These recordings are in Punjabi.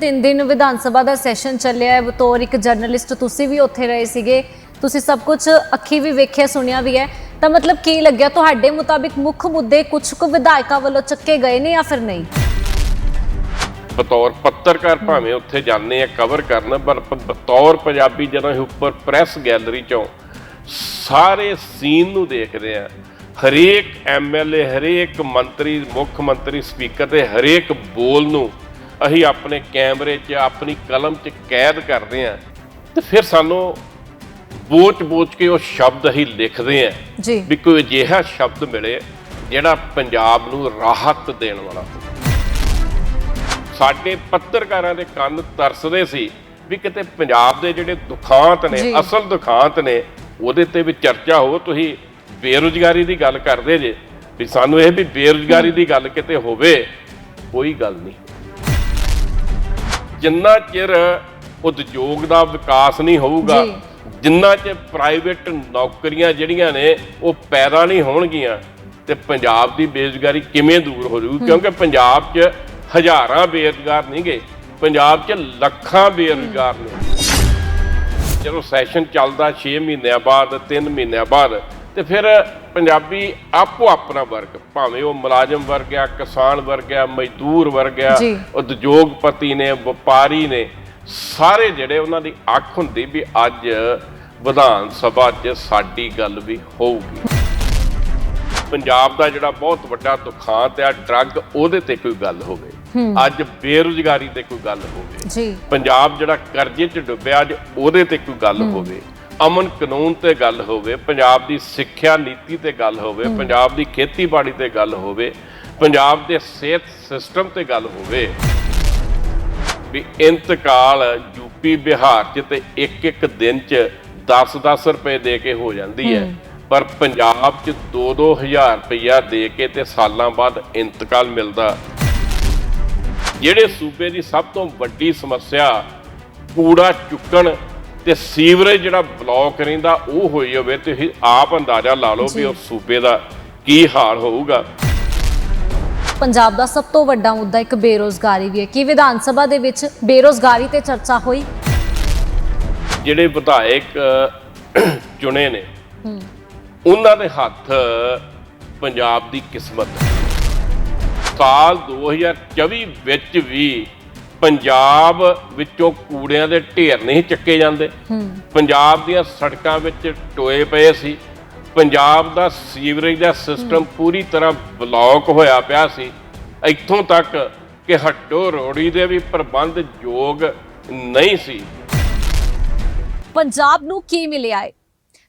ਤਿੰਨ ਦਿਨ ਵਿਧਾਨ ਸਭਾ ਦਾ ਸੈਸ਼ਨ ਚੱਲਿਆ ਹੈ। ਬਤੌਰ ਇੱਕ ਜਰਨਲਿਸਟ ਤੁਸੀਂ ਵੀ ਉੱਥੇ ਰਹੇ ਸੀਗੇ। ਤੁਸੀਂ ਸਭ ਕੁਝ ਅੱਖੀ ਵੀ ਵੇਖਿਆ, ਸੁਣਿਆ ਵੀ ਹੈ। ਤਾਂ ਮਤਲਬ ਕੀ ਲੱਗਿਆ ਤੁਹਾਡੇ ਮੁਤਾਬਿਕ ਮੁੱਖ ਮੁੱਦੇ ਕੁਝ ਕੁ ਵਿਧਾਇਕਾਂ ਵੱਲੋਂ ਚੱਕੇ ਗਏ ਨੇ ਜਾਂ ਫਿਰ ਨਹੀਂ? ਬਤੌਰ ਪੱਤਰਕਾਰ ਭਾਵੇਂ ਉੱਥੇ ਜਾਂਦੇ ਆ ਕਵਰ ਕਰਨ, ਪਰ ਬਤੌਰ ਪੰਜਾਬੀ ਜਦੋਂ ਅਸੀਂ ਉੱਪਰ ਪ੍ਰੈਸ ਗੈਲਰੀ ਚੋਂ ਸਾਰੇ ਸੀਨ ਨੂੰ ਦੇਖਦੇ ਆ। ਹਰੇਕ ਐਮਐਲਏ ਹਰੇਕ ਮੰਤਰੀ, ਮੁੱਖ ਮੰਤਰੀ ਸਪੀਕਰ ਦੇ ਹਰੇਕ ਬੋਲ ਨੂੰ ਅਸੀਂ ਆਪਣੇ ਕੈਮਰੇ 'ਚ ਆਪਣੀ ਕਲਮ 'ਚ ਕੈਦ ਕਰਦੇ ਆ ਤੇ ਫਿਰ ਸਾਨੂੰ ਬੋਚ-ਬੋਚ ਕੇ ਉਹ ਸ਼ਬਦ ਅਸੀਂ ਲਿਖਦੇ ਆ ਜੀ। ਵੀ ਕੋਈ ਅਜਿਹਾ ਸ਼ਬਦ ਮਿਲੇ ਜਿਹੜਾ ਪੰਜਾਬ ਨੂੰ ਰਾਹਤ ਦੇਣ ਵਾਲਾ ਹੋਵੇ। ਸਾਡੇ ਪੱਤਰਕਾਰਾਂ ਦੇ ਕੰਨ ਤਰਸਦੇ ਸੀ ਵੀ ਕਿਤੇ ਪੰਜਾਬ ਦੇ ਜਿਹੜੇ ਦੁਖਾਂਤ ਨੇ ਜੀ। ਅਸਲ ਦੁਖਾਂਤ ਨੇ ਉਹਦੇ ਤੇ ਵੀ ਚਰਚਾ ਹੋ ਤੁਸੀਂ ਬੇਰੁਜ਼ਗਾਰੀ ਦੀ ਗੱਲ ਕਰਦੇ ਜੇ ਵੀ ਸਾਨੂੰ ਇਹ ਵੀ ਬੇਰੁਜ਼ਗਾਰੀ ਦੀ ਗੱਲ ਕਿਤੇ ਹੋਵੇ ਕੋਈ ਗੱਲ ਨਹੀਂ। ਜਿੰਨਾ ਚਿਰ ਉਦਯੋਗ ਦਾ ਵਿਕਾਸ ਨਹੀਂ ਹੋਊਗਾ। ਜਿੰਨਾ ਚਿਰ ਪ੍ਰਾਈਵੇਟ ਨੌਕਰੀਆਂ ਜਿਹੜੀਆਂ ਨੇ ਉਹ ਪੈਦਾ ਨਹੀਂ ਹੋਣਗੀਆਂ ਤੇ ਪੰਜਾਬ ਦੀ ਬੇਰੁਜ਼ਗਾਰੀ ਕਿਵੇਂ ਦੂਰ ਹੋ ਜਾਊਗੀ ਕਿਉਂਕਿ ਪੰਜਾਬ 'ਚ ਹਜ਼ਾਰਾਂ ਬੇਰੁਜ਼ਗਾਰ ਨਹੀਂ ਗਏ ਪੰਜਾਬ 'ਚ ਲੱਖਾਂ ਬੇਰੁਜ਼ਗਾਰ ਨੇ। ਜਦੋਂ ਸੈਸ਼ਨ ਚੱਲਦਾ 6 ਮਹੀਨਿਆਂ ਬਾਅਦ 3 ਮਹੀਨਿਆਂ ਬਾਅਦ ਤੇ ਫਿਰ ਪੰਜਾਬੀ ਆਪੋ ਆਪਣਾ ਵਰਗ ਭਾਵੇਂ ਉਹ ਮੁਲਾਜ਼ਮ ਵਰਗ ਆ ਕਿਸਾਨ ਵਰਗ ਆ ਮਜ਼ਦੂਰ ਵਰਗ ਆ। ਉਦਯੋਗਪਤੀ ਨੇ ਵਪਾਰੀ ਨੇ ਸਾਰੇ ਜਿਹੜੇ ਉਹਨਾਂ ਦੀ ਅੱਖ ਹੁੰਦੀ ਵੀ ਅੱਜ ਵਿਧਾਨ ਸਭਾ 'ਚ ਸਾਡੀ ਗੱਲ ਵੀ ਹੋਊਗੀ। ਪੰਜਾਬ ਦਾ ਜਿਹੜਾ ਬਹੁਤ ਵੱਡਾ ਦੁਖਾਂਤ ਆ ਡਰੱਗ ਉਹਦੇ ਤੇ ਕੋਈ ਗੱਲ ਹੋਵੇ। ਅੱਜ ਬੇਰੁਜ਼ਗਾਰੀ ਤੇ ਕੋਈ ਗੱਲ ਹੋਵੇ। ਜੀ। ਪੰਜਾਬ ਜਿਹੜਾ ਕਰਜ਼ੇ 'ਚ ਡੁੱਬਿਆ ਅੱਜ ਉਹਦੇ ਤੇ ਕੋਈ ਗੱਲ ਹੋਵੇ। ਅਮਨ ਕਾਨੂੰਨ ਤੇ ਗੱਲ ਹੋਵੇ ਪੰਜਾਬ ਦੀ ਸਿੱਖਿਆ ਨੀਤੀ ਤੇ ਗੱਲ ਹੋਵੇ ਪੰਜਾਬ ਦੀ ਖੇਤੀਬਾੜੀ ਤੇ ਗੱਲ ਹੋਵੇ ਪੰਜਾਬ ਦੇ ਸਿਹਤ ਸਿਸਟਮ ਤੇ ਗੱਲ ਹੋਵੇ ਵੀ ਇੰਤਕਾਲ ਯੂਪੀ ਬਿਹਾਰ 'ਚ ਤੇ ਇੱਕ ਇੱਕ ਦਿਨ 'ਚ 10-10 ਰੁਪਏ ਦੇ ਕੇ ਹੋ ਜਾਂਦੀ ਹੈ। ਪਰ ਪੰਜਾਬ 'ਚ 2-2000 ਰੁਪਇਆ ਦੇ ਕੇ ਤੇ ਸਾਲਾਂ ਬਾਅਦ ਇੰਤਕਾਲ ਮਿਲਦਾ। ਜਿਹੜੇ ਸੂਬੇ ਦੀ ਸਭ ਤੋਂ ਵੱਡੀ ਸਮੱਸਿਆ ਕੂੜਾ ਚੁੱਕਣ ਤੇ ਸੀਵਰੇਜ ਜਿਹੜਾ ਬਲੌਕ ਰਹਿੰਦਾ ਉਹ ਹੋਈ ਹੋਵੇ ਤੇ ਆਪ ਅੰਦਾਜ਼ਾ ਲਾ ਲਓ ਵੀ। ਉਸ ਸੂਬੇ ਦਾ ਕੀ ਹਾਲ ਹੋਊਗਾ। ਪੰਜਾਬ ਦਾ ਸਭ ਤੋਂ ਵੱਡਾ ਮੁੱਦਾ ਇੱਕ ਬੇਰੋਜ਼ਗਾਰੀ ਵੀ ਹੈ। ਕੀ ਵਿਧਾਨ ਸਭਾ ਦੇ ਵਿੱਚ ਬੇਰੋਜ਼ਗਾਰੀ ਤੇ ਚਰਚਾ ਹੋਈ? ਜਿਹੜੇ ਵਿਧਾਇਕ ਚੁਣੇ ਨੇ ਹੂੰ। ਉਹਨਾਂ ਦੇ ਹੱਥ ਪੰਜਾਬ ਦੀ ਕਿਸਮਤ। ਸਾਲ 2024 ਵਿੱਚ ਵੀ ਪੰਜਾਬ ਵਿੱਚੋਂ ਕੂੜਿਆਂ ਦੇ ਢੇਰ ਨਹੀਂ ਚੱਕੇ ਜਾਂਦੇ। ਪੰਜਾਬ ਦੀਆਂ ਸੜਕਾਂ ਵਿੱਚ ਟੋਏ ਪਏ ਸੀ। ਪੰਜਾਬ ਦਾ ਸੀਵਰੇਜ ਦਾ ਸਿਸਟਮ ਪੂਰੀ ਤਰ੍ਹਾਂ ਬਲੌਕ ਹੋਇਆ ਪਿਆ ਸੀ। ਇੱਥੋਂ ਤੱਕ ਕਿ ਹੱਟੋ ਰੋੜੀ ਦੇ ਵੀ ਪ੍ਰਬੰਧ ਯੋਗ ਨਹੀਂ ਸੀ। ਪੰਜਾਬ ਨੂੰ ਕੀ ਮਿਲਿਆ ਹੈ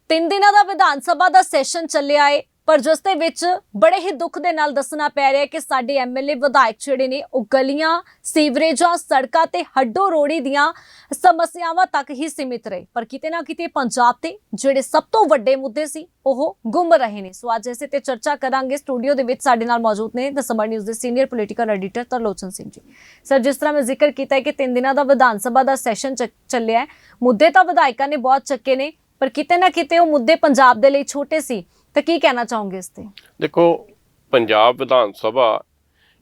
ਤਿੰਨ ਦਿਨਾਂ ਦਾ ਵਿਧਾਨ ਸਭਾ ਦਾ ਸੈਸ਼ਨ ਚੱਲਿਆ ਹੈ ਪਰ ਜਿਸ ਦੇ ਵਿੱਚ ਬੜੇ ਹੀ ਦੁੱਖ ਦੇ ਨਾਲ ਦੱਸਣਾ ਪੈ ਰਿਹਾ ਕਿ ਸਾਡੇ ਐਮਐਲਏ ਵਿਧਾਇਕ ਜਿਹੜੇ ਨੇ, ਉਹ ਗਲੀਆਂ, ਸੀਵਰੇਜਾਂ, ਸੜਕਾਂ ਤੇ ਹੱਡੋ ਰੋੜੀ ਦੀਆਂ ਸਮੱਸਿਆਵਾਂ ਤੱਕ ਹੀ ਸੀਮਿਤ ਰਹੇ। ਪਰ ਕਿਤੇ ਨਾ ਕਿਤੇ ਪੰਜਾਬ ਤੇ ਜਿਹੜੇ ਸਭ ਤੋਂ ਵੱਡੇ ਮੁੱਦੇ ਸੀ, ਉਹ ਗੁੰਮ ਰਹੇ ਨੇ। ਸੋ ਅੱਜ ਇਸੇ ਤੇ ਚਰਚਾ ਕਰਾਂਗੇ। ਸਟੂਡੀਓ ਦੇ ਵਿੱਚ ਸਾਡੇ ਨਾਲ ਮੌਜੂਦ ਨੇ ਦ ਸਮਰ ਨਿਊਜ਼ ਦੇ senior political editor Tarlochan Singh ji. Sir, ਜਿਸ ਤਰ੍ਹਾਂ ਮੈਂ ਜ਼ਿਕਰ ਕੀਤਾ ਹੈ ਕਿ ਤਿੰਨ ਦਿਨਾਂ ਦਾ ਵਿਧਾਨ ਸਭਾ ਦਾ ਸੈਸ਼ਨ ਚ- ਚੱਲਿਆ ਹੈ, ਮੁੱਦੇ ਤਾਂ ਵਿਧਾਇਕਾਂ ਨੇ ਬਹੁਤ ਚੱਕੇ ਨੇ, ਪਰ ਕਿਤੇ ਨਾ ਕਿਤੇ ਉਹ ਮੁੱਦੇ ਪੰਜਾਬ ਦੇ ਲਈ ਛੋਟੇ ਸੀ। ਤਾਂ ਕੀ ਕਹਿਣਾ ਚਾਹੋਗੇ ਇਸ ਤੇ? ਦੇਖੋ ਪੰਜਾਬ ਵਿਧਾਨ ਸਭਾ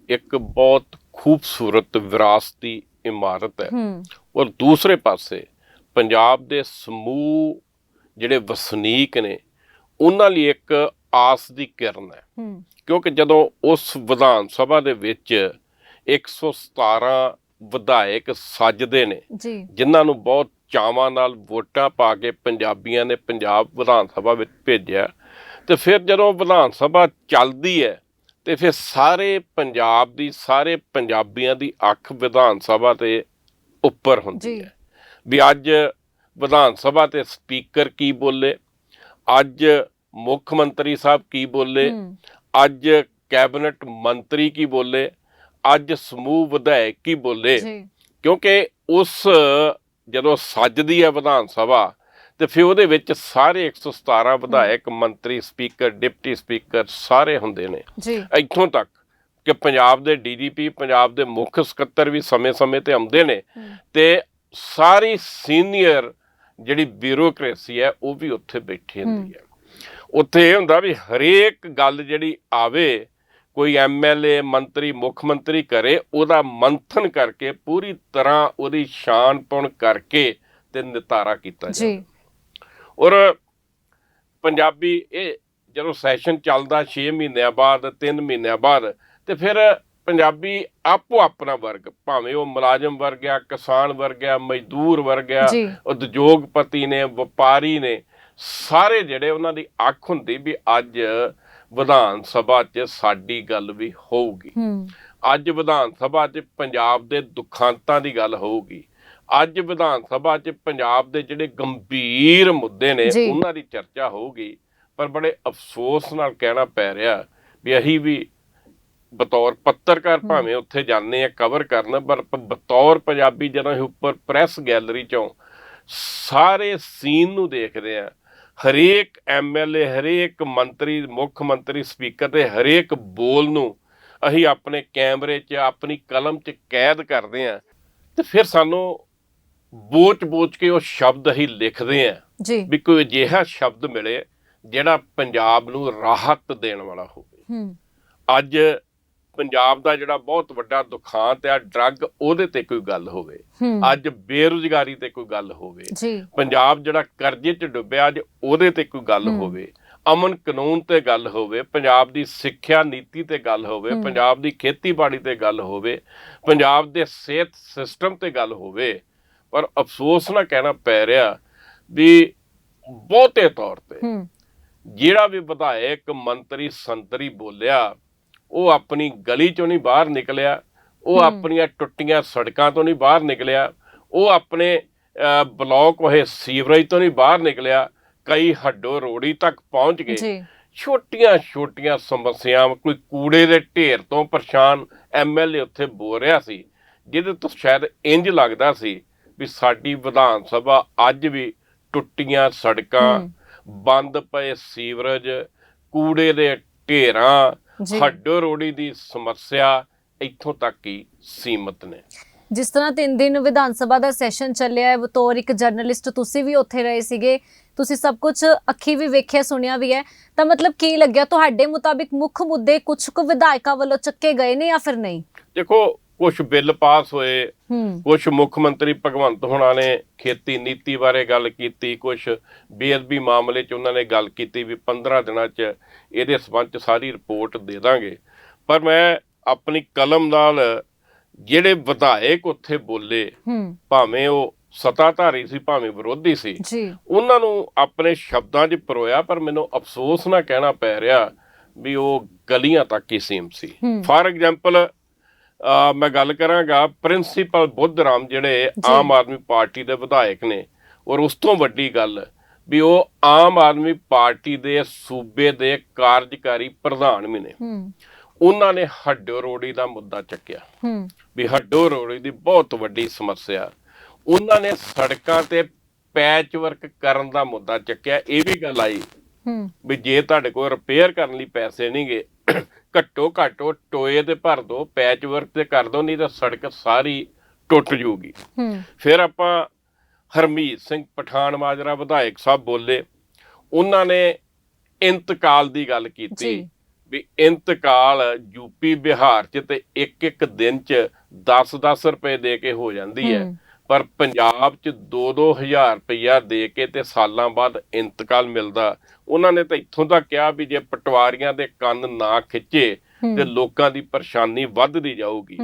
ਇੱਕ ਬਹੁਤ ਖੂਬਸੂਰਤ ਵਿਰਾਸਤੀ ਇਮਾਰਤ ਹੈ। ਔਰ ਦੂਸਰੇ ਪਾਸੇ ਪੰਜਾਬ ਦੇ ਸਮੂਹ ਜਿਹੜੇ ਵਸਨੀਕ ਨੇ ਉਹਨਾਂ ਲਈ ਇੱਕ ਆਸ ਦੀ ਕਿਰਨ ਹੈ। ਕਿਉਂਕਿ ਜਦੋਂ ਉਸ ਵਿਧਾਨ ਸਭਾ ਦੇ ਵਿੱਚ 117 ਵਿਧਾਇਕ ਸੱਜਦੇ ਨੇ ਜਿਨ੍ਹਾਂ ਨੂੰ ਬਹੁਤ ਚਾਵਾਂ ਨਾਲ ਵੋਟਾਂ ਪਾ ਕੇ ਪੰਜਾਬੀਆਂ ਨੇ ਪੰਜਾਬ ਵਿਧਾਨ ਸਭਾ ਵਿੱਚ ਭੇਜਿਆ ਤੇ ਫਿਰ ਜਦੋਂ ਵਿਧਾਨ ਸਭਾ ਚੱਲਦੀ ਹੈ ਤੇ ਫਿਰ ਸਾਰੇ ਪੰਜਾਬ ਦੀ ਸਾਰੇ ਪੰਜਾਬੀਆਂ ਦੀ ਅੱਖ ਵਿਧਾਨ ਸਭਾ ਤੇ ਉੱਪਰ ਹੁੰਦੀ ਹੈ। ਵੀ ਅੱਜ ਵਿਧਾਨ ਸਭਾ ਤੇ ਸਪੀਕਰ ਕੀ ਬੋਲੇ? ਅੱਜ ਮੁੱਖ ਮੰਤਰੀ ਸਾਹਿਬ ਕੀ ਬੋਲੇ? ਅੱਜ ਕੈਬਨਿਟ ਮੰਤਰੀ ਕੀ ਬੋਲੇ? ਅੱਜ ਸਮੂਹ ਵਿਧਾਇਕ ਕੀ ਬੋਲੇ? ਕਿਉਂਕਿ ਉਸ ਜਦੋਂ ਸੱਜਦੀ ਹੈ ਵਿਧਾਨ ਸਭਾ ਤੇ ਫਿਰ ਉਹਦੇ ਵਿੱਚ ਸਾਰੇ 117 ਵਿਧਾਇਕ ਮੰਤਰੀ ਸਪੀਕਰ ਡਿਪਟੀ ਸਪੀਕਰ ਸਾਰੇ ਹੁੰਦੇ ਨੇ। ਜੀ। ਇੱਥੋਂ ਤੱਕ ਕਿ ਪੰਜਾਬ ਦੇ ਡੀਜੀਪੀ ਪੰਜਾਬ ਦੇ ਮੁੱਖ ਸਕੱਤਰ ਵੀ ਸਮੇਂ-ਸਮੇਂ ਤੇ ਆਉਂਦੇ ਨੇ। ਤੇ ਸਾਰੀ ਸੀਨੀਅਰ ਜਿਹੜੀ ਬਿਊਰੋਕ੍ਰੇਸੀ ਹੈ ਉਹ ਵੀ ਉੱਥੇ ਬੈਠੀ ਹੁੰਦੀ ਹੈ। ਉੱਥੇ ਇਹ ਹੁੰਦਾ ਵੀ ਹਰੇਕ ਗੱਲ ਜਿਹੜੀ ਆਵੇ ਕੋਈ ਐਮਐਲਏ ਮੰਤਰੀ ਮੁੱਖ ਮੰਤਰੀ ਕਰੇ ਉਹਦਾ ਮੰਥਨ ਕਰਕੇ ਪੂਰੀ ਤਰ੍ਹਾਂ ਉਹਦੀ ਸ਼ਾਨਪੁਣ ਕਰਕੇ ਤੇ ਨਿਤਾਰਾ ਕੀਤਾ ਜਾਵੇ ਜੀ ਔਰ ਪੰਜਾਬੀ ਇਹ ਜਦੋਂ ਸੈਸ਼ਨ ਚੱਲਦਾ 6 ਮਹੀਨਿਆਂ ਬਾਅਦ 3 ਮਹੀਨਿਆਂ ਬਾਅਦ ਤੇ ਫਿਰ ਪੰਜਾਬੀ ਆਪੋ ਆਪਣਾ ਵਰਗ ਭਾਵੇਂ ਉਹ ਮੁਲਾਜ਼ਮ ਵਰਗ ਆ ਕਿਸਾਨ ਵਰਗ ਆ ਮਜ਼ਦੂਰ ਵਰਗ ਆ ਉਦਯੋਗਪਤੀ ਨੇ ਵਪਾਰੀ ਨੇ ਸਾਰੇ ਜਿਹੜੇ ਉਹਨਾਂ ਦੀ ਅੱਖ ਹੁੰਦੀ ਵੀ ਅੱਜ ਵਿਧਾਨ ਸਭਾ 'ਚ ਸਾਡੀ ਗੱਲ ਵੀ ਹੋਊਗੀ। ਅੱਜ ਵਿਧਾਨ ਸਭਾ 'ਚ ਪੰਜਾਬ ਦੇ ਦੁਖਾਂਤਾਂ ਦੀ ਗੱਲ ਹੋਊਗੀ। ਅੱਜ ਵਿਧਾਨ ਸਭਾ 'ਚ ਪੰਜਾਬ ਦੇ ਜਿਹੜੇ ਗੰਭੀਰ ਮੁੱਦੇ ਨੇ। ਉਹਨਾਂ ਦੀ ਚਰਚਾ ਹੋਊਗੀ ਪਰ ਬੜੇ ਅਫਸੋਸ ਨਾਲ ਕਹਿਣਾ ਪੈ ਰਿਹਾ ਵੀ ਅਸੀਂ ਵੀ ਬਤੌਰ ਪੱਤਰਕਾਰ ਭਾਵੇਂ ਉੱਥੇ ਜਾਂਦੇ ਆ ਕਵਰ ਕਰਨ ਪਰ ਬਤੌਰ ਪੰਜਾਬੀ ਜਦੋਂ ਅਸੀਂ ਉੱਪਰ ਪ੍ਰੈਸ ਗੈਲਰੀ 'ਚੋਂ ਸਾਰੇ ਸੀਨ ਨੂੰ ਦੇਖਦੇ ਆ ਹਰੇਕ ਐਮਐਲਏ ਹਰੇਕ ਮੰਤਰੀ ਮੁੱਖ ਮੰਤਰੀ ਸਪੀਕਰ ਦੇ ਹਰੇਕ ਬੋਲ ਨੂੰ ਅਸੀਂ ਆਪਣੇ ਕੈਮਰੇ 'ਚ ਆਪਣੀ ਕਲਮ 'ਚ ਕੈਦ ਕਰਦੇ ਆ ਤੇ ਫਿਰ ਸਾਨੂੰ ਬੋਚ-ਬੋਚ ਕੇ ਉਹ ਸ਼ਬਦ ਅਸੀਂ ਲਿਖਦੇ ਆ। ਜੀ। ਵੀ ਕੋਈ ਅਜਿਹਾ ਸ਼ਬਦ ਮਿਲੇ ਜਿਹੜਾ ਪੰਜਾਬ ਨੂੰ ਰਾਹਤ ਦੇਣ ਵਾਲਾ ਹੋਵੇ। ਹੂੰ। ਅੱਜ ਪੰਜਾਬ ਦਾ ਜਿਹੜਾ ਬਹੁਤ ਵੱਡਾ ਦੁਖਾਂਤ ਹੈ ਡਰੱਗ ਉਹਦੇ ਤੇ ਕੋਈ ਗੱਲ ਹੋਵੇ। ਹੂੰ। ਅੱਜ ਬੇਰੁਜ਼ਗਾਰੀ ਤੇ ਕੋਈ ਗੱਲ ਹੋਵੇ। ਪੰਜਾਬ ਜਿਹੜਾ ਕਰਜ਼ੇ 'ਚ ਡੁੱਬਿਆ ਅੱਜ ਉਹਦੇ ਤੇ ਕੋਈ ਗੱਲ ਹੂੰ। ਹੋਵੇ। ਅਮਨ ਕਾਨੂੰਨ ਤੇ ਗੱਲ ਹੋਵੇ ਪੰਜਾਬ ਦੀ ਸਿੱਖਿਆ ਨੀਤੀ ਤੇ ਗੱਲ ਹੋਵੇ ਹੂੰ। ਪੰਜਾਬ ਦੀ ਖੇਤੀਬਾੜੀ ਤੇ ਗੱਲ ਹੋਵੇ ਪੰਜਾਬ ਦੇ ਸਿਹਤ ਸਿਸਟਮ ਤੇ ਗੱਲ ਹੋਵੇ ਪਰ ਅਫਸੋਸ ਨਾਲ ਕਹਿਣਾ ਪੈ ਰਿਹਾ ਵੀ ਬਹੁਤੇ ਤੌਰ ਤੇ ਜਿਹੜਾ ਵੀ ਵਿਧਾਇਕ ਮੰਤਰੀ ਸੰਤਰੀ ਬੋਲਿਆ ਉਹ ਆਪਣੀ ਗਲੀ ਚੋਂ ਨਹੀਂ ਬਾਹਰ ਨਿਕਲਿਆ ਉਹ। ਆਪਣੀਆਂ ਟੁੱਟੀਆਂ ਸੜਕਾਂ ਤੋਂ ਨਹੀਂ ਬਾਹਰ ਨਿਕਲਿਆ ਉਹ ਆਪਣੇ ਬਲਾਕ ਹੋਏ ਸੀਵਰੇਜ ਤੋਂ ਨਹੀਂ ਬਾਹਰ ਨਿਕਲਿਆ ਕਈ ਹੱਡੋ ਰੋੜੀ ਤੱਕ ਪਹੁੰਚ ਗਏ। ਛੋਟੀਆਂ ਛੋਟੀਆਂ ਸਮੱਸਿਆਵਾਂ ਕੋਈ ਕੂੜੇ ਦੇ ਢੇਰ ਤੋਂ ਪਰੇਸ਼ਾਨ ਐਮਐਲਏ ਉੱਥੇ ਬੋਲ ਰਿਹਾ ਸੀ ਜਿਹਦੇ ਤੋਂ ਸ਼ਾਇਦ ਇੰਜ ਲੱਗਦਾ ਸੀ ਵੀ ਸਾਡੀ ਵਿਧਾਨ ਸਭਾ ਅੱਜ ਵੀ ਟੁੱਟੀਆਂ ਸੜਕਾਂ। ਬੰਦ ਪਏ ਸੀਵਰੇਜ ਕੂੜੇ ਦੇ ਢੇਰਾਂ ਹੱਡੋ ਰੋੜੀ ਦੀ ਸਮੱਸਿਆ ਇੱਥੋਂ ਤੱਕ ਹੀ ਸੀਮਤ ਨੇ। ਜਿਸ ਤਰ੍ਹਾਂ ਤਿੰਨ ਦਿਨ ਵਿਧਾਨ ਸਭਾ ਦਾ ਸੈਸ਼ਨ ਚੱਲਿਆ ਹੈ ਬਤੌਰ ਇੱਕ ਜਰਨਲਿਸਟ ਤੁਸੀਂ ਵੀ ਉੱਥੇ ਰਹੇ ਸੀਗੇ ਤੁਸੀਂ ਸਭ ਕੁਝ ਅੱਖੀ ਵੀ ਵੇਖਿਆ ਸੁਣਿਆ ਵੀ ਹੈ। ਤਾਂ ਮਤਲਬ ਕੀ ਲੱਗਿਆ ਤੁਹਾਡੇ ਮੁਤਾਬਿਕ ਮੁੱਖ ਮੁੱਦੇ ਕੁਝ ਕੁ ਵਿਧਾਇਕਾਂ ਵੱਲੋਂ ਚੱਕੇ ਗਏ ਨੇ ਜਾਂ ਫਿਰ ਨਹੀਂ? ਦੇਖੋ ਕੁਝ ਬਿੱਲ ਪਾਸ ਹੋਏ ਕੁਝ ਮੁੱਖ ਮੰਤਰੀ ਭਗਵੰਤ ਹੁਣਾਂ ਨੇ ਖੇਤੀ ਨੀਤੀ ਬਾਰੇ ਗੱਲ ਕੀਤੀ ਕੁਝ ਬੇਅਦਬੀ ਮਾਮਲੇ 'ਚ ਉਹਨਾਂ ਨੇ ਗੱਲ ਕੀਤੀ ਵੀ 15 ਦਿਨਾਂ 'ਚ ਇਹਦੇ ਸਬੰਧ 'ਚ ਸਾਰੀ ਰਿਪੋਰਟ ਦੇ ਦਾਂਗੇ। ਪਰ ਮੈਂ ਆਪਣੀ ਕਲਮ ਨਾਲ ਜਿਹੜੇ ਵਿਧਾਇਕ ਉੱਥੇ ਬੋਲੇ ਭਾਵੇਂ ਉਹ ਸਤਾਧਾਰੀ ਸੀ ਭਾਵੇਂ ਵਿਰੋਧੀ ਸੀ ਉਹਨਾਂ ਨੂੰ ਆਪਣੇ ਸ਼ਬਦਾਂ 'ਚ ਪਰੋਇਆ ਪਰ ਮੈਨੂੰ ਅਫਸੋਸ ਨਾ ਕਹਿਣਾ ਪੈ ਰਿਹਾ ਵੀ ਉਹ ਗਲੀਆਂ ਤੱਕ ਹੀ ਸੀਮ ਸੀ। ਫਾਰ ਐਗਜ਼ਾਮਪਲ ਮੈਂ ਗੱਲ ਕਰਾਂਗਾ ਪ੍ਰਿੰਸੀਪਲ ਬੁੱਧ ਰਾਮ ਜਿਹੜੇ। ਆਮ ਆਦਮੀ ਪਾਰਟੀ ਦੇ ਵਿਧਾਇਕ ਨੇ ਔਰ ਉਸ ਤੋਂ ਵੱਡੀ ਗੱਲ ਵੀ ਉਹ ਆਮ ਆਦਮੀ ਪਾਰਟੀ ਦੇ ਸੂਬੇ ਦੇ ਕਾਰਜਕਾਰੀ ਪ੍ਰਧਾਨ ਵੀ ਨੇ। ਉਹਨਾਂ ਨੇ ਹੱਡੋ ਰੋੜੀ ਦਾ ਮੁੱਦਾ ਚੱਕਿਆ। ਹੂੰ। ਵੀ ਹੱਡੋ ਰੋੜੀ ਦੀ ਬਹੁਤ ਵੱਡੀ ਸਮੱਸਿਆ। ਉਹਨਾਂ ਨੇ ਸੜਕਾਂ ਤੇ ਪੈਚ ਵਰਕ ਕਰਨ ਦਾ ਮੁੱਦਾ ਚੱਕਿਆ। ਇਹ ਵੀ ਗੱਲ ਆਈ ਹੂੰ। ਵੀ ਜੇ ਤੁਹਾਡੇ ਕੋਲ ਰਿਪੇਅਰ ਕਰਨ ਲਈ ਪੈਸੇ ਨਹੀਂਗੇ ਘੱਟੋ ਘੱਟੋ ਟੋਏ ਤੇ ਭਰ ਦੋ ਪੈਚ ਵਰਕ ਤੇ ਕਰ ਦੋ ਨਹੀਂ ਤਾਂ ਸੜਕ ਸਾਰੀ ਟੁੱਟ ਜੂਗੀ ਫਿਰ ਆਪਾਂ ਹਰਮੀਤ ਸਿੰਘ ਪਠਾਨ ਮਾਜਰਾ ਵਿਧਾਇਕ ਸਾਹਿਬ ਬੋਲੇ ਉਹਨਾਂ ਨੇ ਇੰਤਕਾਲ ਦੀ ਗੱਲ ਕੀਤੀ। ਵੀ ਇੰਤਕਾਲ ਯੂਪੀ ਬਿਹਾਰ ਚ ਤੇ ਇੱਕ ਇੱਕ ਦਿਨ ਚ 10-10 ਰੁਪਏ ਦੇ ਕੇ ਹੋ ਜਾਂਦੀ ਹੂੰ। ਪਰ ਪੰਜਾਬ ਚ 2-2000 ਰੁਪਇਆ ਦੇ ਕੇ ਤੇ ਸਾਲਾਂ ਬਾਅਦ ਇੰਤਕਾਲ ਮਿਲਦਾ ਉਹਨਾਂ ਨੇ ਤਾਂ ਇੱਥੋਂ ਤੱਕ ਕਿਹਾ ਵੀ ਜੇ ਪਟਵਾਰੀਆਂ ਦੇ ਕੰਨ ਨਾ ਖਿੱਚੇ। ਤੇ ਲੋਕਾਂ ਦੀ ਪਰੇਸ਼ਾਨੀ ਵੱਧਦੀ ਜਾਊਗੀ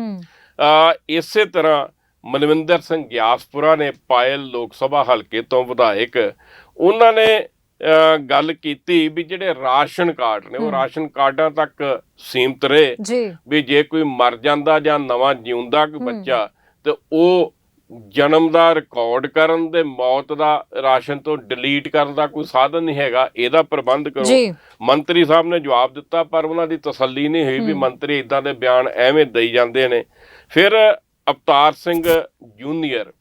ਆ ਇਸੇ ਤਰ੍ਹਾਂ ਮਨਵਿੰਦਰ ਸਿੰਘ ਗਿਆਸਪੁਰਾ ਨੇ ਪਾਇਲ ਲੋਕ ਸਭਾ ਹਲਕੇ ਤੋਂ ਵਿਧਾਇਕ ਉਹਨਾਂ ਨੇ ਗੱਲ ਕੀਤੀ ਵੀ ਜਿਹੜੇ ਰਾਸ਼ਨ ਕਾਰਡ ਨੇ ਉਹ। ਰਾਸ਼ਨ ਕਾਰਡਾਂ ਤੱਕ ਸੀਮਤ ਰਹੇ ਵੀ ਜੇ ਕੋਈ ਮਰ ਜਾਂਦਾ ਜਾਂ ਨਵਾਂ ਜਿਉਂਦਾ ਕੋਈ। ਬੱਚਾ ਤੇ ਉਹ ਜਨਮ ਦਾ ਰਿਕਾਰਡ ਕਰਨ ਦੇ ਮੌਤ ਦਾ ਰਾਸ਼ਨ ਤੋਂ ਡਿਲੀਟ ਕਰਨ ਦਾ ਕੋਈ ਸਾਧਨ ਨਹੀਂ ਹੈਗਾ ਇਹਦਾ ਪ੍ਰਬੰਧ ਕਰੋ। ਮੰਤਰੀ ਸਾਹਿਬ ਨੇ ਜਵਾਬ ਦਿੱਤਾ ਪਰ ਉਹਨਾਂ ਦੀ ਤਸੱਲੀ ਨਹੀਂ ਹੋਈ ਵੀ। ਮੰਤਰੀ ਇਦਾਂ ਦੇ ਬਿਆਨ ਐਵੇਂ ਦੇਈ ਜਾਂਦੇ ਨੇ। ਫਿਰ ਅਵਤਾਰ ਸਿੰਘ ਜੂਨੀਅਰ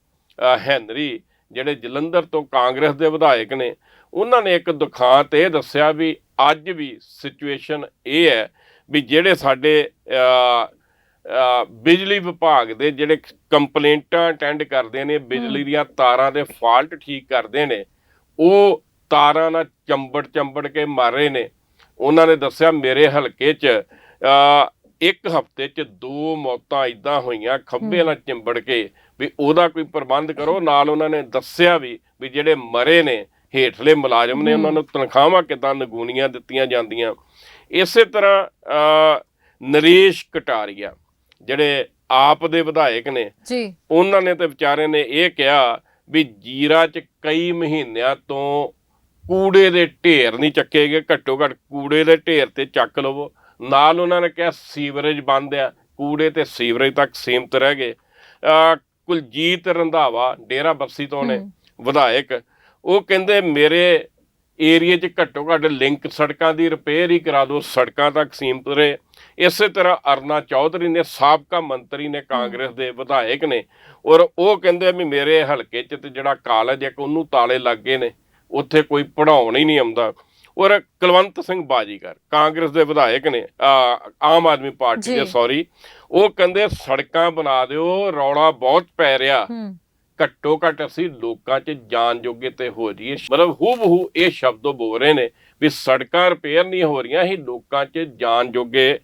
ਹੈਨਰੀ ਜਿਹੜੇ ਜਲੰਧਰ ਤੋਂ ਕਾਂਗਰਸ ਦੇ ਵਿਧਾਇਕ ਨੇ ਉਹਨਾਂ ਨੇ ਇੱਕ ਦੁਖਾਂਤ ਇਹ ਦੱਸਿਆ ਵੀ ਅੱਜ ਵੀ ਸਿਚੁਏਸ਼ਨ ਇਹ ਹੈ ਵੀ ਜਿਹੜੇ ਸਾਡੇ ਬਿਜਲੀ ਵਿਭਾਗ ਦੇ ਜਿਹੜੇ ਕੰਪਲੇਂਟਾਂ ਅਟੈਂਡ ਕਰਦੇ ਨੇ ਬਿਜਲੀ ਦੀਆਂ ਤਾਰਾਂ ਦੇ ਫਾਲਟ ਠੀਕ ਕਰਦੇ ਨੇ ਉਹ ਤਾਰਾਂ ਨਾਲ ਚੰਬੜ ਚੰਬੜ ਕੇ ਮਰ ਰਹੇ ਨੇ। ਉਹਨਾਂ ਨੇ ਦੱਸਿਆ ਮੇਰੇ ਹਲਕੇ 'ਚ ਇੱਕ ਹਫ਼ਤੇ 'ਚ ਦੋ ਮੌਤਾਂ ਇਦਾਂ ਹੋਈਆਂ ਖੱਬੇ ਨਾਲ ਚਿੰਬੜ ਕੇ ਵੀ ਉਹਦਾ ਕੋਈ ਪ੍ਰਬੰਧ ਕਰੋ। ਨਾਲ ਉਹਨਾਂ ਨੇ ਦੱਸਿਆ ਵੀ ਵੀ ਜਿਹੜੇ ਮਰੇ ਨੇ ਹੇਠਲੇ ਮੁਲਾਜ਼ਮ ਨੇ ਉਹਨਾਂ ਨੂੰ ਤਨਖਾਹਾਂ ਕਿਦਾਂ ਨਗੂਣੀਆਂ ਦਿੱਤੀਆਂ ਜਾਂਦੀਆਂ। ਇਸੇ ਤਰ੍ਹਾਂ ਨਰੇਸ਼ ਕਟਾਰੀਆ ਜਿਹੜੇ ਆਪ ਦੇ ਵਿਧਾਇਕ ਨੇ ਜੀ। ਉਹਨਾਂ ਨੇ ਤੇ ਵਿਚਾਰੇ ਨੇ ਇਹ ਕਿਹਾ ਵੀ ਜੀਰਾ 'ਚ ਕਈ ਮਹੀਨਿਆਂ ਤੋਂ ਕੂੜੇ ਦੇ ਢੇਰ ਨਹੀਂ ਚੱਕੇ ਗਏ ਘੱਟੋ ਘੱਟ ਕੂੜੇ ਦੇ ਢੇਰ ਤੇ ਚੱਕ ਲਵੋ। ਨਾਲ ਉਹਨਾਂ ਨੇ ਕਿਹਾ ਸੀਵਰੇਜ ਬੰਦ ਆ ਕੂੜੇ ਤੇ ਸੀਵਰੇਜ ਤੱਕ ਸੀਮਤ ਰਹਿ ਗਏ। ਕੁਲਜੀਤ ਰੰਧਾਵਾ ਡੇਰਾ ਬੱਸੀ ਤੋਂ ਨੇ ਵਿਧਾਇਕ ਉਹ ਕਹਿੰਦੇ ਮੇਰੇ ਏਰੀਏ 'ਚ ਘੱਟੋ ਘੱਟ ਲਿੰਕ ਸੜਕਾਂ ਦੀ ਰਿਪੇਅਰ ਹੀ ਕਰਾ ਦਿਓ ਸੜਕਾਂ ਤੱਕ ਸੀਮਤ ਰਹੇ। ਇਸੇ ਤਰ੍ਹਾਂ ਅਰਨਾ ਚੌਧਰੀ ਨੇ ਸਾਬਕਾ ਮੰਤਰੀ ਨੇ ਕਾਂਗਰਸ ਦੇ ਵਿਧਾਇਕ ਨੇ ਔਰ ਉਹ ਕਹਿੰਦੇ ਵੀ ਮੇਰੇ ਹਲਕੇ 'ਚ ਤੇ ਜਿਹੜਾ ਕਾਲਜ ਇੱਕ ਉਹਨੂੰ ਤਾਲੇ ਲੱਗੇ ਨੇ ਉੱਥੇ ਕੋਈ ਪੜਾਉਣ ਹੀ ਨਹੀਂ ਆਉਂਦਾ। ਔਰ ਕੁਲਵੰਤ ਸਿੰਘ ਬਾਜੀਗਰ ਕਾਂਗਰਸ ਦੇ ਵਿਧਾਇਕ ਨੇ ਆ, ਆਮ ਆਦਮੀ ਪਾਰਟੀ ਦੇ। ਸੌਰੀ ਉਹ ਕਹਿੰਦੇ ਸੜਕਾਂ ਬਣਾ ਦਿਓ ਰੌਲਾ ਬਹੁਤ ਪੈ ਰਿਹਾ। ਹੂੰ। ਘੱਟੋ ਘੱਟ ਅਸੀਂ ਲੋਕਾਂ 'ਚ ਜਾਣ ਜੋਗੇ ਤੇ ਹੋ ਜਾਈਏ ਮਤਲਬ ਹੂਬਹੂ ਇਹ ਸ਼ਬਦ ਬੋਲ ਰਹੇ ਨੇ ਵੀ ਸੜਕਾਂ ਰਿਪੇਅਰ ਨਹੀਂ ਹੋ ਰਹੀਆਂ ਹੀ ਲੋਕਾਂ 'ਚ ਜਾਣ ਜੋਗੇ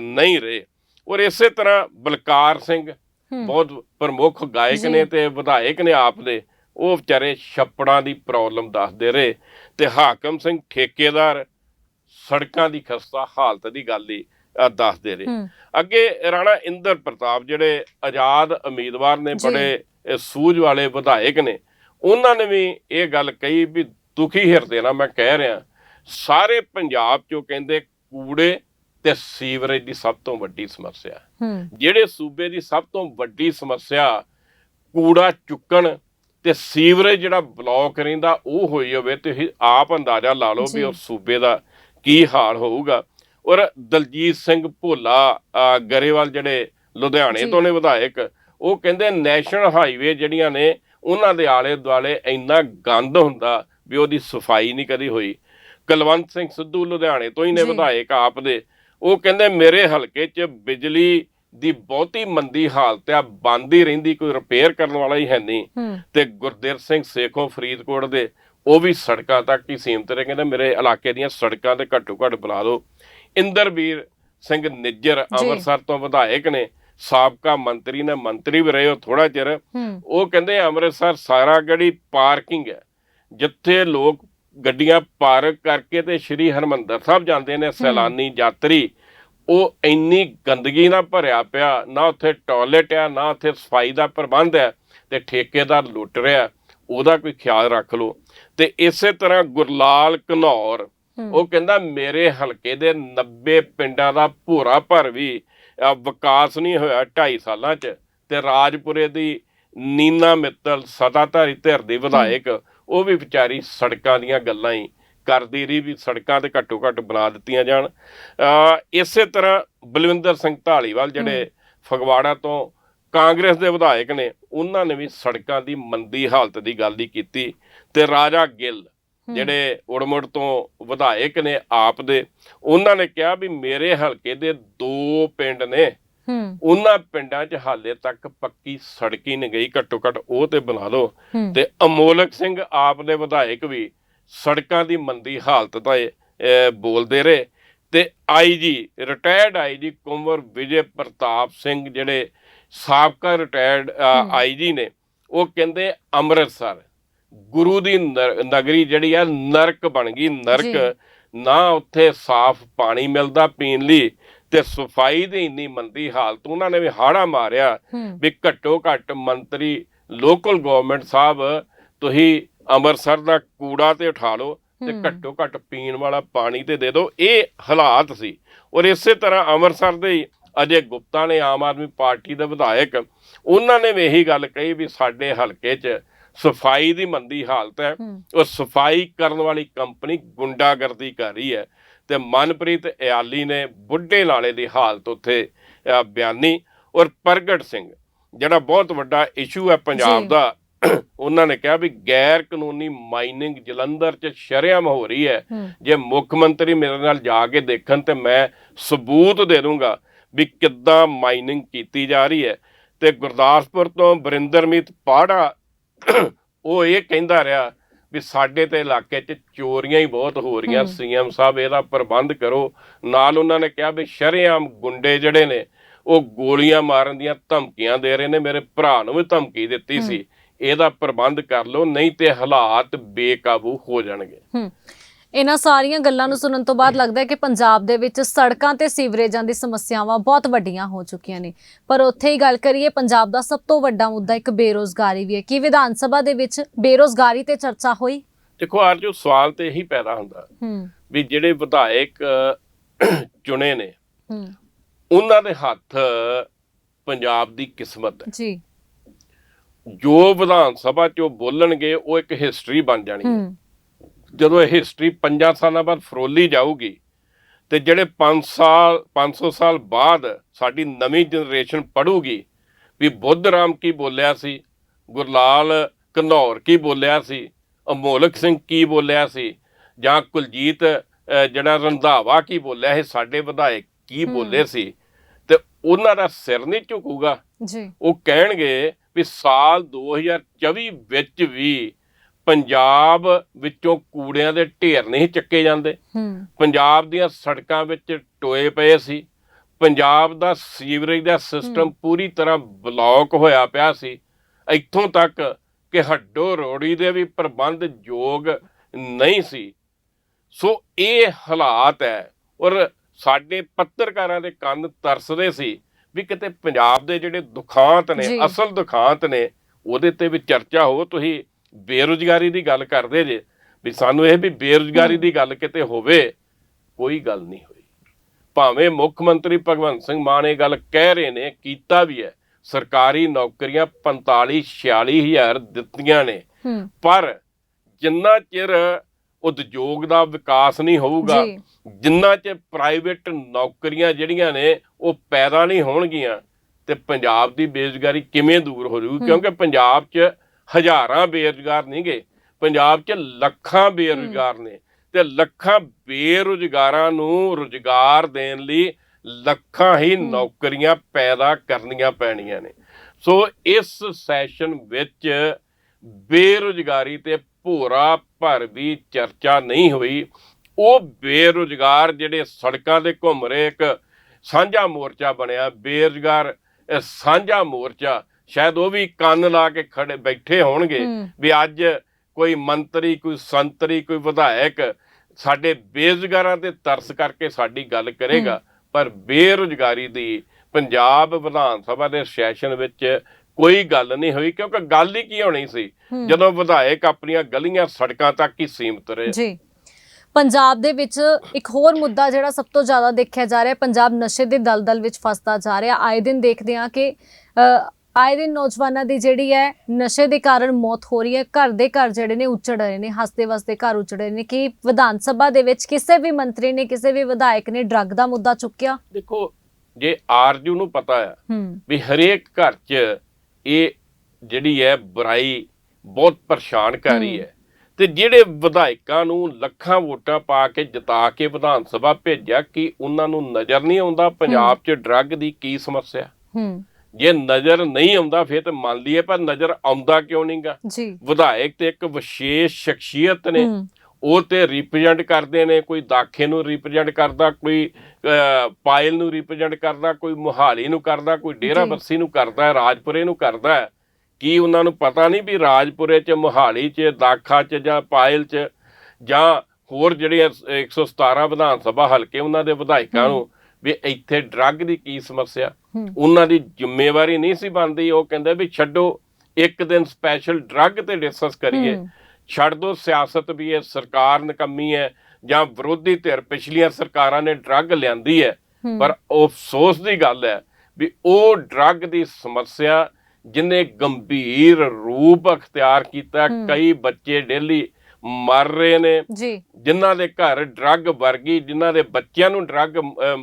ਨਹੀਂ ਰਹੇ ਔਰ ਇਸੇ ਤਰ੍ਹਾਂ ਬਲਕਾਰ ਸਿੰਘ ਹੂੰ। ਬਹੁਤ ਪ੍ਰਮੁੱਖ ਗਾਇਕ। ਨੇ ਤੇ ਵਿਧਾਇਕ ਨੇ ਆਪ ਦੇ ਉਹ ਵਿਚਾਰੇ ਛੱਪੜਾਂ ਦੀ ਪ੍ਰੋਬਲਮ ਦੱਸਦੇ ਰਹੇ ਤੇ ਹਾਕਮ ਸਿੰਘ ਠੇਕੇਦਾਰ ਸੜਕਾਂ ਦੀ ਖਸਤਾ ਹਾਲਤ ਦੀ ਗੱਲ ਹੀ ਦੱਸਦੇ ਰਹੇ ਹੂੰ ਅੱਗੇ ਰਾਣਾ ਇੰਦਰ ਪ੍ਰਤਾਪ ਜਿਹੜੇ ਆਜ਼ਾਦ ਉਮੀਦਵਾਰ ਨੇ। ਬੜੇ ਸੂਝ ਵਾਲੇ ਵਿਧਾਇਕ ਨੇ ਉਹਨਾਂ ਨੇ ਵੀ ਇਹ ਗੱਲ ਕਹੀ ਵੀ ਦੁਖੀ ਹਿਰਦੇ ਨਾਲ ਮੈਂ ਕਹਿ ਰਿਹਾ ਸਾਰੇ ਪੰਜਾਬ ਚੋਂ ਕਹਿੰਦੇ ਕੂੜੇ ਤੇ ਸੀਵਰੇਜ ਦੀ ਸਭ ਤੋਂ ਵੱਡੀ ਸਮੱਸਿਆ ਜਿਹੜੇ ਸੂਬੇ ਦੀ ਸਭ ਤੋਂ ਵੱਡੀ ਸਮੱਸਿਆ ਕੂੜਾ ਚੁੱਕਣ ਤੇ ਸੀਵਰੇਜ ਜਿਹੜਾ ਬਲੌਕ ਰਹਿੰਦਾ ਉਹ ਹੋਈ ਹੋਵੇ ਤੇ ਆਪ ਅੰਦਾਜ਼ਾ ਲਾ ਲਓ ਵੀ। ਉਸ ਸੂਬੇ ਦਾ ਕੀ ਹਾਲ ਹੋਊਗਾ ਔਰ ਦਲਜੀਤ ਸਿੰਘ ਭੋਲਾ ਗਰੇਵਾਲ ਜਿਹੜੇ ਲੁਧਿਆਣੇ। ਤੋਂ ਨੇ ਵਿਧਾਇਕ ਉਹ ਕਹਿੰਦੇ ਨੈਸ਼ਨਲ ਹਾਈਵੇ ਜਿਹੜੀਆਂ ਨੇ ਉਹਨਾਂ ਦੇ ਆਲੇ ਦੁਆਲੇ ਇੰਨਾ ਗੰਦ ਹੁੰਦਾ ਵੀ ਉਹਦੀ ਸਫ਼ਾਈ ਨਹੀਂ ਕਦੀ ਹੋਈ। ਕੁਲਵੰਤ ਸਿੰਘ ਸਿੱਧੂ ਲੁਧਿਆਣੇ ਤੋਂ ਹੀ ਨੇ। ਵਿਧਾਇਕ ਆਪ ਦੇ। ਉਹ ਕਹਿੰਦੇ ਮੇਰੇ ਹਲਕੇ 'ਚ ਬਿਜਲੀ ਦੀ ਬਹੁਤੀ ਮੰਦੀ ਹਾਲਤ ਆ ਬੰਦ ਹੀ ਰਹਿੰਦੀ ਕੋਈ ਰਿਪੇਅਰ ਕਰਨ ਵਾਲਾ ਹੀ ਹੈ ਨਹੀਂ। ਤੇ ਗੁਰਦੇਵ ਸਿੰਘ ਸੇਖੋਂ ਫਰੀਦਕੋਟ ਦੇ ਉਹ ਵੀ ਸੜਕਾਂ ਤੱਕ ਹੀ ਸੀਮਤ ਰਹੇ ਕਹਿੰਦੇ ਮੇਰੇ ਇਲਾਕੇ ਦੀਆਂ ਸੜਕਾਂ ਤੇ ਘੱਟੋ ਘੱਟ ਬੁਲਾ ਦਿਓ। ਇੰਦਰਵੀਰ ਸਿੰਘ ਨਿੱਜਰ ਅੰਮ੍ਰਿਤਸਰ ਤੋਂ ਵਿਧਾਇਕ ਨੇ। ਸਾਬਕਾ ਮੰਤਰੀ ਨੇ ਮੰਤਰੀ ਵੀ ਰਹੇ ਹੋ ਥੋੜਾ ਚਿਰ। ਉਹ ਕਹਿੰਦੇ ਅੰਮ੍ਰਿਤਸਰ ਸਾਰਾ ਗੜੀ ਪਾਰਕਿੰਗ ਹੈ ਜਿੱਥੇ ਲੋਕ ਗੱਡੀਆਂ ਪਾਰਕ ਕਰਕੇ ਤੇ ਸ਼੍ਰੀ ਹਰਮੰਦਰ ਸਾਹਿਬ ਜਾਂਦੇ ਨੇ ਸੈਲਾਨੀ ਯਾਤਰੀ। ਉਹ ਇੰਨੀ ਗੰਦਗੀ ਨਾਲ ਭਰਿਆ ਪਿਆ ਨਾ ਉੱਥੇ ਟਾਇਲਟ ਆ ਨਾ ਉੱਥੇ ਸਫ਼ਾਈ ਦਾ ਪ੍ਰਬੰਧ ਹੈ ਤੇ ਠੇਕੇਦਾਰ ਲੁੱਟ ਰਿਹਾ ਉਹਦਾ ਕੋਈ ਖਿਆਲ ਰੱਖ ਲਓ। ਤੇ ਇਸੇ ਤਰ੍ਹਾਂ ਗੁਰਲਾਲ ਘਨੌਰ ਹੂੰ। ਉਹ ਕਹਿੰਦਾ ਮੇਰੇ ਹਲਕੇ ਦੇ 90 ਪਿੰਡਾਂ ਦਾ ਭੋਰਾ ਭਰ ਵੀ ਵਿਕਾਸ ਨਹੀਂ ਹੋਇਆ 2.5 ਸਾਲਾਂ 'ਚ ਤੇ ਰਾਜਪੁਰੇ ਦੀ ਨੀਨਾ ਮਿੱਤਲ ਸਤਾਧਾਰੀ ਧਿਰ ਦੀ ਵਿਧਾਇਕ ਉਹ ਵੀ ਵਿਚਾਰੀ ਸੜਕਾਂ ਦੀਆਂ ਗੱਲਾਂ ਹੀ ਕਰਦੀ ਰਹੀ ਵੀ ਸੜਕਾਂ ਤੇ ਘੱਟੋ ਘੱਟ ਬਣਾ ਦਿੱਤੀਆਂ ਜਾਣ। ਇਸੇ ਤਰ੍ਹਾਂ ਬਲਵਿੰਦਰ ਸਿੰਘ ਢਾਲੀਵਾਲ ਜਿਹੜੇ ਫਗਵਾੜਾ ਤੋਂ ਕਾਂਗਰਸ ਦੇ ਵਿਧਾਇਕ ਨੇ ਉਹਨਾਂ ਨੇ ਵੀ ਸੜਕਾਂ ਦੀ ਮੰਦੀ ਹਾਲਤ ਦੀ ਗੱਲ ਹੀ ਕੀਤੀ ਤੇ ਰਾਜਾ ਗਿੱਲ ਜਿਹੜੇ ਉੜਮੁੜ ਤੋਂ ਵਿਧਾਇਕ ਨੇ ਆਪ ਦੇ ਉਹਨਾਂ ਨੇ ਕਿਹਾ ਵੀ ਮੇਰੇ ਹਲਕੇ ਦੇ ਦੋ ਪਿੰਡ ਨੇ। ਹੂੰ। ਉਹਨਾਂ ਪਿੰਡਾਂ 'ਚ ਹਾਲੇ ਤੱਕ ਪੱਕੀ ਸੜਕ ਹੀ ਨਹੀਂ ਗਈ ਘੱਟੋ ਘੱਟ ਉਹ ਤੇ ਬਣਾ ਲਓ। ਤੇ ਅਮੋਲਕ ਸਿੰਘ ਆਪ ਦੇ ਵਿਧਾਇਕ ਵੀ ਸੜਕਾਂ ਦੀ ਮੰਦੀ ਹਾਲਤ ਦਾ ਬੋਲਦੇ ਰਹੇ। ਤੇ IG retired IG Kunwar Vijay Pratap Singh ਜਿਹੜੇ ਸਾਬਕਾ ਰਿਟਾਇਰਡ ਆਈਜੀ ਨੇ ਉਹ ਕਹਿੰਦੇ ਅੰਮ੍ਰਿਤਸਰ। ਗੁਰੂ ਦੀ ਨਗਰੀ ਜਿਹੜੀ ਆ ਨਰਕ ਬਣ ਗਈ ਨਰਕ। ਨਾ ਉੱਥੇ ਸਾਫ਼ ਪਾਣੀ ਮਿਲਦਾ ਪੀਣ ਲਈ ਤੇ ਸਫ਼ਾਈ ਦੀ ਇੰਨੀ ਮੰਦੀ ਹਾਲਤ ਉਹਨਾਂ ਨੇ ਵੀ ਹਾੜਾ ਮਾਰਿਆ ਵੀ ਘੱਟੋ ਘੱਟ ਮੰਤਰੀ ਲੋਕਲ ਗਵਰਨਮੈਂਟ ਸਾਹਿਬ ਤੁਸੀਂ ਅੰਮ੍ਰਿਤਸਰ ਦਾ ਕੂੜਾ ਤੇ ਉਠਾ ਲਓ ਤੇ। ਘੱਟੋ ਘੱਟ ਪੀਣ ਵਾਲਾ ਪਾਣੀ ਤੇ ਦੇ ਦਿਓ ਇਹ ਹਾਲਾਤ ਸੀ ਔਰ ਇਸੇ ਤਰ੍ਹਾਂ ਅੰਮ੍ਰਿਤਸਰ ਦੇ ਅਜੇ ਗੁਪਤਾ ਨੇ ਆਮ ਆਦਮੀ ਪਾਰਟੀ ਦੇ ਵਿਧਾਇਕ ਉਹਨਾਂ ਨੇ ਵੀ ਇਹੀ ਗੱਲ ਕਹੀ ਵੀ ਸਾਡੇ ਹਲਕੇ 'ਚ ਸਫ਼ਾਈ ਦੀ ਮੰਦੀ ਹਾਲਤ ਹੈ। ਉਹ ਸਫ਼ਾਈ ਕਰਨ ਵਾਲੀ ਕੰਪਨੀ ਗੁੰਡਾਗਰਦੀ ਕਰ ਰਹੀ ਹੈ ਤੇ ਮਨਪ੍ਰੀਤ ਇਆਲੀ ਨੇ ਬੁੱਢੇ ਨਾਲੇ ਦੀ ਹਾਲਤ ਉੱਥੇ ਬਿਆਨੀ ਔਰ ਪ੍ਰਗਟ ਸਿੰਘ ਜਿਹੜਾ ਬਹੁਤ ਵੱਡਾ ਇਸ਼ੂ ਹੈ ਪੰਜਾਬ। ਦਾ ਉਹਨਾਂ ਨੇ ਕਿਹਾ ਵੀ ਗੈਰ ਕਾਨੂੰਨੀ ਮਾਈਨਿੰਗ ਜਲੰਧਰ 'ਚ ਸ਼ਰੇਆਮ ਹੋ ਰਹੀ ਹੈ। ਹੂੰ। ਜੇ ਮੁੱਖ ਮੰਤਰੀ ਮੇਰੇ ਨਾਲ ਜਾ ਕੇ ਦੇਖਣ ਤੇ ਮੈਂ ਸਬੂਤ ਦੇ ਦੂੰਗਾ ਵੀ ਕਿੱਦਾਂ ਮਾਈਨਿੰਗ ਕੀਤੀ ਜਾ ਰਹੀ ਹੈ। ਤੇ ਗੁਰਦਾਸਪੁਰ ਤੋਂ ਬਰਿੰਦਰਮੀਤ ਪਾੜਾ ਉਹ ਇਹ ਕਹਿੰਦਾ ਰਿਹਾ ਵੀ ਸਾਡੇ ਤੇ ਇਲਾਕੇ 'ਚ ਚੋਰੀਆਂ ਹੀ ਬਹੁਤ ਹੋ ਰਹੀਆਂ। ਸੀਐਮ ਸਾਹਿਬ ਇਹਦਾ ਪ੍ਰਬੰਧ ਕਰੋ। ਨਾਲ ਉਹਨਾਂ ਨੇ ਕਿਹਾ ਵੀ ਸ਼ਰੇਆਮ ਗੁੰਡੇ ਜਿਹੜੇ ਨੇ ਉਹ ਗੋਲੀਆਂ ਮਾਰਨ ਦੀਆਂ ਧਮਕੀਆਂ ਦੇ ਰਹੇ ਨੇ। ਮੇਰੇ ਭਰਾ ਨੂੰ ਵੀ ਧਮਕੀ ਦਿੱਤੀ ਸੀ। ਇਹਦਾ ਪ੍ਰਬੰਧ ਕਰ ਲਓ ਨਹੀਂ ਤੇ ਹਾਲਾਤ ਬੇਕਾਬੂ ਹੋ ਜਾਣਗੇ। ਇਹਨਾਂ ਸਾਰੀਆਂ ਗੱਲਾਂ ਨੂੰ ਸੁਣਨ ਤੋਂ ਬਾਅਦ ਲੱਗਦਾ ਹੈ ਕਿ ਪੰਜਾਬ ਦੇ ਵਿੱਚ ਸੜਕਾਂ ਤੇ ਸੀਵਰੇਜਾਂ ਦੀ ਸਮੱਸਿਆਵਾਂ ਬਹੁਤ ਵੱਡੀਆਂ ਹੋ ਚੁੱਕੀਆਂ ਨੇ। ਪਰ ਉੱਥੇ ਹੀ ਗੱਲ ਕਰੀਏ ਪੰਜਾਬ ਦਾ ਸਭ ਤੋਂ ਵੱਡਾ ਮੁੱਦਾ ਇੱਕ ਬੇਰੋਜ਼ਗਾਰੀ ਵੀ ਹੈ। ਕੀ ਵਿਧਾਨ ਸਭਾ ਦੇ ਵਿੱਚ ਬੇਰੋਜ਼ਗਾਰੀ ਤੇ ਚਰਚਾ ਹੋਈ? ਦੇਖੋ ਆਰਜੂ ਸਵਾਲ ਤੇ ਇਹੀ ਪੈਦਾ ਹੁੰਦਾ ਹੂੰ। ਵੀ ਜਿਹੜੇ ਵਿਧਾਇਕ ਚੁਣੇ ਨੇ ਹੂੰ। ਉਹਨਾਂ ਦੇ ਹੱਥ ਪੰਜਾਬ ਦੀ ਕਿਸਮਤ ਹੈ। ਜੀ। ਜੋ ਵਿਧਾਨ ਸਭਾ 'ਚ ਬੋਲਣਗੇ ਉਹ ਇੱਕ ਹਿਸਟਰੀ ਬਣ ਜਾਣੀ ਹੂੰ। ਜਦੋਂ ਇਹ ਹਿਸਟਰੀ 5 ਸਾਲਾਂ ਬਾਅਦ ਫਰੋਲੀ ਜਾਊਗੀ ਤੇ ਜਿਹੜੇ 5 ਸਾਲ 500 ਸਾਲ ਬਾਅਦ ਸਾਡੀ ਨਵੀਂ ਜਨਰੇਸ਼ਨ ਪੜੂਗੀ ਵੀ ਬੁੱਧ ਰਾਮ ਕੀ ਬੋਲਿਆ ਸੀ ਗੁਰਲਾਲ ਘਨੌਰ ਕੀ ਬੋਲਿਆ ਸੀ ਅਮੋਲਕ ਸਿੰਘ ਕੀ ਬੋਲਿਆ ਸੀ ਜਾਂ ਕੁਲਜੀਤ ਜਿਹੜਾ ਰੰਧਾਵਾ ਕੀ ਬੋਲਿਆ ਇਹ ਸਾਡੇ ਵਿਧਾਇਕ ਕੀ ਬੋਲੇ ਸੀ ਤੇ ਉਹਨਾਂ ਦਾ ਸਿਰ ਨਹੀਂ ਝੁਕੂਗਾ। ਜੀ। ਉਹ ਕਹਿਣਗੇ ਵੀ ਸਾਲ 2024 ਵਿੱਚ ਵੀ ਪੰਜਾਬ ਵਿੱਚੋਂ ਕੂੜਿਆਂ ਦੇ ਢੇਰ ਨਹੀਂ ਚੱਕੇ ਜਾਂਦੇ। ਪੰਜਾਬ ਦੀਆਂ ਸੜਕਾਂ ਵਿੱਚ ਟੋਏ ਪਏ ਸੀ। ਪੰਜਾਬ ਦਾ ਸੀਵਰੇਜ ਦਾ ਸਿਸਟਮ ਪੂਰੀ ਤਰ੍ਹਾਂ ਬਲੌਕ ਹੋਇਆ ਪਿਆ ਸੀ। ਇੱਥੋਂ ਤੱਕ ਕਿ ਹੱਡੋ ਰੋੜੀ ਦੇ ਵੀ ਪ੍ਰਬੰਧ ਯੋਗ ਨਹੀਂ ਸੀ। ਸੋ ਇਹ ਹਾਲਾਤ ਹੈ ਔਰ ਸਾਡੇ ਪੱਤਰਕਾਰਾਂ ਦੇ ਕੰਨ ਤਰਸਦੇ ਸੀ ਵੀ ਕਿਤੇ ਪੰਜਾਬ ਦੇ ਜਿਹੜੇ ਦੁਖਾਂਤ ਨੇ। ਅਸਲ ਦੁਖਾਂਤ ਨੇ ਉਹਦੇ ਤੇ ਵੀ ਚਰਚਾ ਹੋ। ਤੁਸੀਂ ਬੇਰੁਜ਼ਗਾਰੀ ਦੀ ਗੱਲ ਕਰਦੇ ਜੇ ਵੀ ਸਾਨੂੰ ਇਹ ਵੀ ਬੇਰੁਜ਼ਗਾਰੀ ਦੀ ਗੱਲ ਕਿਤੇ ਹੋਵੇ ਕੋਈ ਗੱਲ ਨਹੀਂ ਹੋਈ। ਭਾਵੇਂ ਮੁੱਖ ਮੰਤਰੀ ਭਗਵੰਤ ਸਿੰਘ ਮਾਨ ਇਹ ਗੱਲ ਕਹਿ ਰਹੇ ਨੇ ਕੀਤਾ ਵੀ ਹੈ ਸਰਕਾਰੀ ਨੌਕਰੀਆਂ 45 46 ਹਜ਼ਾਰ ਦਿੱਤੀਆਂ ਨੇ। ਪਰ ਜਿੰਨਾ ਚਿਰ ਉਦਯੋਗ ਦਾ ਵਿਕਾਸ ਨਹੀਂ ਹੋਊਗਾ ਜਿੰਨਾ ਚਿਰ ਪ੍ਰਾਈਵੇਟ ਨੌਕਰੀਆਂ ਜਿਹੜੀਆਂ ਨੇ ਉਹ ਪੈਦਾ ਨਹੀਂ ਹੋਣਗੀਆਂ ਤੇ ਪੰਜਾਬ ਦੀ ਬੇਰੁਜ਼ਗਾਰੀ ਕਿਵੇਂ ਦੂਰ ਹੋ ਜਾਊਗੀ ਕਿਉਂਕਿ ਪੰਜਾਬ 'ਚ ਹਜ਼ਾਰਾਂ ਬੇਰੁਜ਼ਗਾਰ ਨਹੀਂਗੇ ਪੰਜਾਬ 'ਚ ਲੱਖਾਂ ਬੇਰੁਜ਼ਗਾਰ ਨੇ ਤੇ ਲੱਖਾਂ ਬੇਰੁਜ਼ਗਾਰਾਂ ਨੂੰ ਰੁਜ਼ਗਾਰ ਦੇਣ ਲਈ ਲੱਖਾਂ ਹੀ ਨੌਕਰੀਆਂ ਪੈਦਾ ਕਰਨੀਆਂ ਪੈਣੀਆਂ ਨੇ। ਸੋ ਇਸ ਸੈਸ਼ਨ ਵਿੱਚ ਬੇਰੁਜ਼ਗਾਰੀ ਤੇ ਭੋਰਾ ਭਰ ਵੀ ਚਰਚਾ ਨਹੀਂ ਹੋਈ। ਉਹ ਬੇਰੁਜ਼ਗਾਰ ਜਿਹੜੇ ਸੜਕਾਂ ਤੇ ਘੁੰਮ ਰਹੇ ਇੱਕ ਸਾਂਝਾ ਮੋਰਚਾ ਬਣਿਆ। ਬੇਰੁਜ਼ਗਾਰ ਸਾਂਝਾ ਮੋਰਚਾ ਸ਼ਾਇਦ ਉਹ ਵੀ ਕੰਨ ਲਾ ਕੇ ਖੜੇ ਬੈਠੇ ਹੋਣਗੇ। ਵੀ ਅੱਜ ਕੋਈ ਮੰਤਰੀ ਕੋਈ ਸੰਤਰੀ ਕੋਈ ਵਿਧਾਇਕ ਸਾਡੇ ਬੇਰੁਜ਼ਗਾਰਾਂ ਤੇ ਤਰਸ ਕਰਕੇ ਸਾਡੀ ਗੱਲ ਕਰੇਗਾ। ਪਰ ਬੇਰੁਜ਼ਗਾਰੀ ਦੀ ਪੰਜਾਬ ਵਿਧਾਨ ਸਭਾ ਦੇ ਸੈਸ਼ਨ ਵਿੱਚ ਕੋਈ ਗੱਲ ਨਹੀਂ ਹੋਈ ਕਿਉਂਕਿ ਗੱਲ ਹੀ ਕੀ ਹੋਣੀ ਸੀ? ਜਦੋਂ ਵਿਧਾਇਕ ਆਪਣੀਆਂ ਗਲੀਆਂ ਸੜਕਾਂ ਤੱਕ ਹੀ ਸੀਮਤ ਰਹੇ। ਜੀ। ਪੰਜਾਬ ਦੇ ਵਿੱਚ ਇੱਕ ਹੋਰ ਮੁੱਦਾ ਜਿਹੜਾ ਸਭ ਤੋਂ ਜ਼ਿਆਦਾ ਦੇਖਿਆ ਜਾ ਰਿਹਾ ਹੈ ਪੰਜਾਬ ਨਸ਼ੇ ਦੇ ਦਲਦਲ ਵਿੱਚ ਫਸਦਾ ਜਾ ਰਿਹਾ। ਆਏ ਦਿਨ ਦੇਖਦੇ ਹਾਂ ਕਿ ਆਏ ਦਿਨ ਨੌਜਵਾਨਾਂ ਦੀ ਜਿਹੜੀ ਹੈ ਨਸ਼ੇ ਦੇ ਕਾਰਨ ਮੌਤ ਹੋ ਰਹੀ ਹੈ। ਘਰ ਦੇ ਘਰ ਜਿਹੜੇ ਨੇ ਉੱਜੜ ਰਹੇ ਨੇ ਹੱਸਦੇ ਵਸਦੇ ਘਰ ਉੱਜੜ ਰਹੇ ਨੇ। ਕਿ ਵਿਧਾਨ ਸਭਾ ਦੇ ਵਿੱਚ ਕਿਸੇ ਵੀ ਮੰਤਰੀ ਨੇ ਕਿਸੇ ਵੀ ਵਿਧਾਇਕ ਨੇ ਡਰੱਗ ਦਾ ਮੁੱਦਾ ਚੁੱਕਿਆ? ਦੇਖੋ ਜੇ ਆਰਜੂ ਨੂੰ ਪਤਾ ਆ ਵੀ ਹਰੇਕ ਘਰ 'ਚ ਇਹ ਜਿਹੜੀ ਹੈ ਬੁਰਾਈ ਬਹੁਤ ਪਰੇਸ਼ਾਨ ਕਰ ਰਹੀ ਹੈ ਤੇ ਜਿਹੜੇ ਵਿਧਾਇਕਾਂ ਨੂੰ ਲੱਖਾਂ ਵੋਟਾਂ ਪਾ ਕੇ ਜਿਤਾ ਕੇ ਵਿਧਾਨ ਸਭਾ ਭੇਜਿਆ ਕਿ ਉਹਨਾਂ ਨੂੰ ਨਜ਼ਰ ਨਹੀਂ ਆਉਂਦਾ? ਪੰਜਾਬ 'ਚ ਡਰੱਗ ਦੀ ਕੀ ਸਮੱਸਿਆ? ਹੂੰ। ਜੇ ਨਜ਼ਰ ਨਹੀਂ ਆਉਂਦਾ ਫਿਰ ਤਾਂ ਮੰਨ ਲਈਏ ਪਰ ਨਜ਼ਰ ਆਉਂਦਾ ਕਿਉਂ ਨਹੀਂਗਾ? ਜੀ। ਵਿਧਾਇਕ ਤੇ ਇੱਕ ਵਿਸ਼ੇਸ਼ ਸ਼ਖਸੀਅਤ ਨੇ ਉਹ ਤੇ ਰਿਪਰੈਜ਼ੈਂਟ ਕਰਦੇ ਨੇ ਕੋਈ ਦਾਖੇ ਨੂੰ ਰਿਪਰੈਜ਼ੈਂਟ ਕਰਦਾ ਕੋਈ ਪਾਇਲ ਨੂੰ ਰਿਪਰੈਜ਼ੈਂਟ ਕਰਦਾ ਕੋਈ ਮੁਹਾਲੀ ਨੂੰ ਕਰਦਾ ਕੋਈ ਡੇਰਾ। ਬੱਸੀ ਨੂੰ ਕਰਦਾ ਰਾਜਪੁਰੇ ਨੂੰ ਕਰਦਾ ਕੀ ਉਹਨਾਂ ਨੂੰ ਪਤਾ ਨਹੀਂ ਵੀ ਰਾਜਪੁਰੇ 'ਚ ਮੁਹਾਲੀ 'ਚ ਦਾਖਾ 'ਚ ਜਾਂ ਪਾਇਲ 'ਚ ਜਾਂ ਹੋਰ ਜਿਹੜੇ 117 ਵਿਧਾਨ ਸਭਾ ਹਲਕੇ ਉਹਨਾਂ ਦੇ ਵਿਧਾਇਕਾਂ ਨੂੰ ਵੀ ਇੱਥੇ ਡਰੱਗ ਦੀ ਕੀ ਸਮੱਸਿਆ ਉਹਨਾਂ ਦੀ ਜ਼ਿੰਮੇਵਾਰੀ ਨਹੀਂ ਸੀ ਬਣਦੀ ਉਹ ਕਹਿੰਦੇ ਵੀ ਛੱਡੋ ਇੱਕ ਦਿਨ ਸਪੈਸ਼ਲ ਡਰੱਗ ਤੇ ਡਿਸਕਸ ਕਰੀਏ। ਛੱਡ ਦੋ ਸਿਆਸਤ ਵੀ ਇਹ ਸਰਕਾਰ ਨਕਮੀ ਹੈ ਜਾਂ ਵਿਰੋਧੀ ਧਿਰ ਪਿਛਲੀਆਂ ਸਰਕਾਰਾਂ ਨੇ ਡਰੱਗ ਲਿਆਂਦੀ ਹੈ। ਪਰ ਅਫਸੋਸ ਦੀ ਗੱਲ ਹੈ ਵੀ ਉਹ ਡਰੱਗ ਦੀ ਸਮੱਸਿਆ ਜਿਨੇ ਗੰਭੀਰ ਰੂਪ ਅਖਤਿਆਰ ਕੀਤਾ। ਕਈ ਬੱਚੇ ਡੇਲੀ ਮਰ ਰਹੇ ਨੇ। ਜੀ। ਜਿਨ੍ਹਾਂ ਦੇ ਘਰ ਡਰੱਗ ਵਰਗੀ ਜਿਨ੍ਹਾਂ ਦੇ ਬੱਚਿਆਂ ਨੂੰ ਡਰੱਗ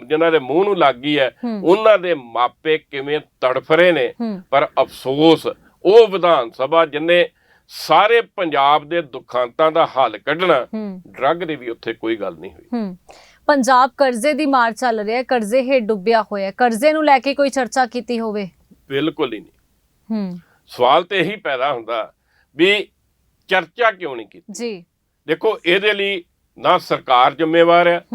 ਜਿਨ੍ਹਾਂ ਦੇ ਮੂੰਹ ਨੂੰ ਲੱਗ ਗਈ ਹੈ ਹੂੰ। ਉਹਨਾਂ ਦੇ ਮਾਪੇ ਕਿਵੇਂ ਤੜਫ ਰਹੇ ਨੇ। ਹੂੰ। ਪਰ ਅਫਸੋਸ ਉਹ ਵਿਧਾਨ ਸਭਾ ਜਿਨੇ ਸਾਰੇ ਪੰਜਾਬ ਦੇ ਦੁਖਾਂਤਾਂ ਦਾ ਹੱਲ ਕੱਢਣਾ ਹੂੰ। ਡਰੱਗ ਦੀ ਵੀ ਉੱਥੇ ਕੋਈ ਗੱਲ ਨਹੀਂ ਹੋਈ। ਹੂੰ। ਪੰਜਾਬ ਕਰਜ਼ੇ ਦੀ ਮਾਰ ਚੱਲ ਰਿਹਾ ਹੈ ਕਰਜ਼ੇ ਹੇਠ ਡੁੱਬਿਆ ਹੋਇਆ ਹੈ। ਕਰਜ਼ੇ ਨੂੰ ਲੈ ਕੇ ਕੋਈ ਚਰਚਾ ਕੀਤੀ ਹੋਵੇ? ਬਿਲਕੁਲ ਹੀ ਨਹੀਂ। ਹੂੰ। ਸਵਾਲ ਤੇ ਇਹੀ ਪੈਦਾ ਹੁੰਦਾ ਵੀ ਚਰਚਾ ਕਿਉਂ ਨਹੀਂ ਕੀਤੀ? ਜੀ। ਦੇਖੋ ਇਹਦੇ ਲਈ ਨਾ ਸਰਕਾਰ ਜ਼ਿੰਮੇਵਾਰ ਹੈ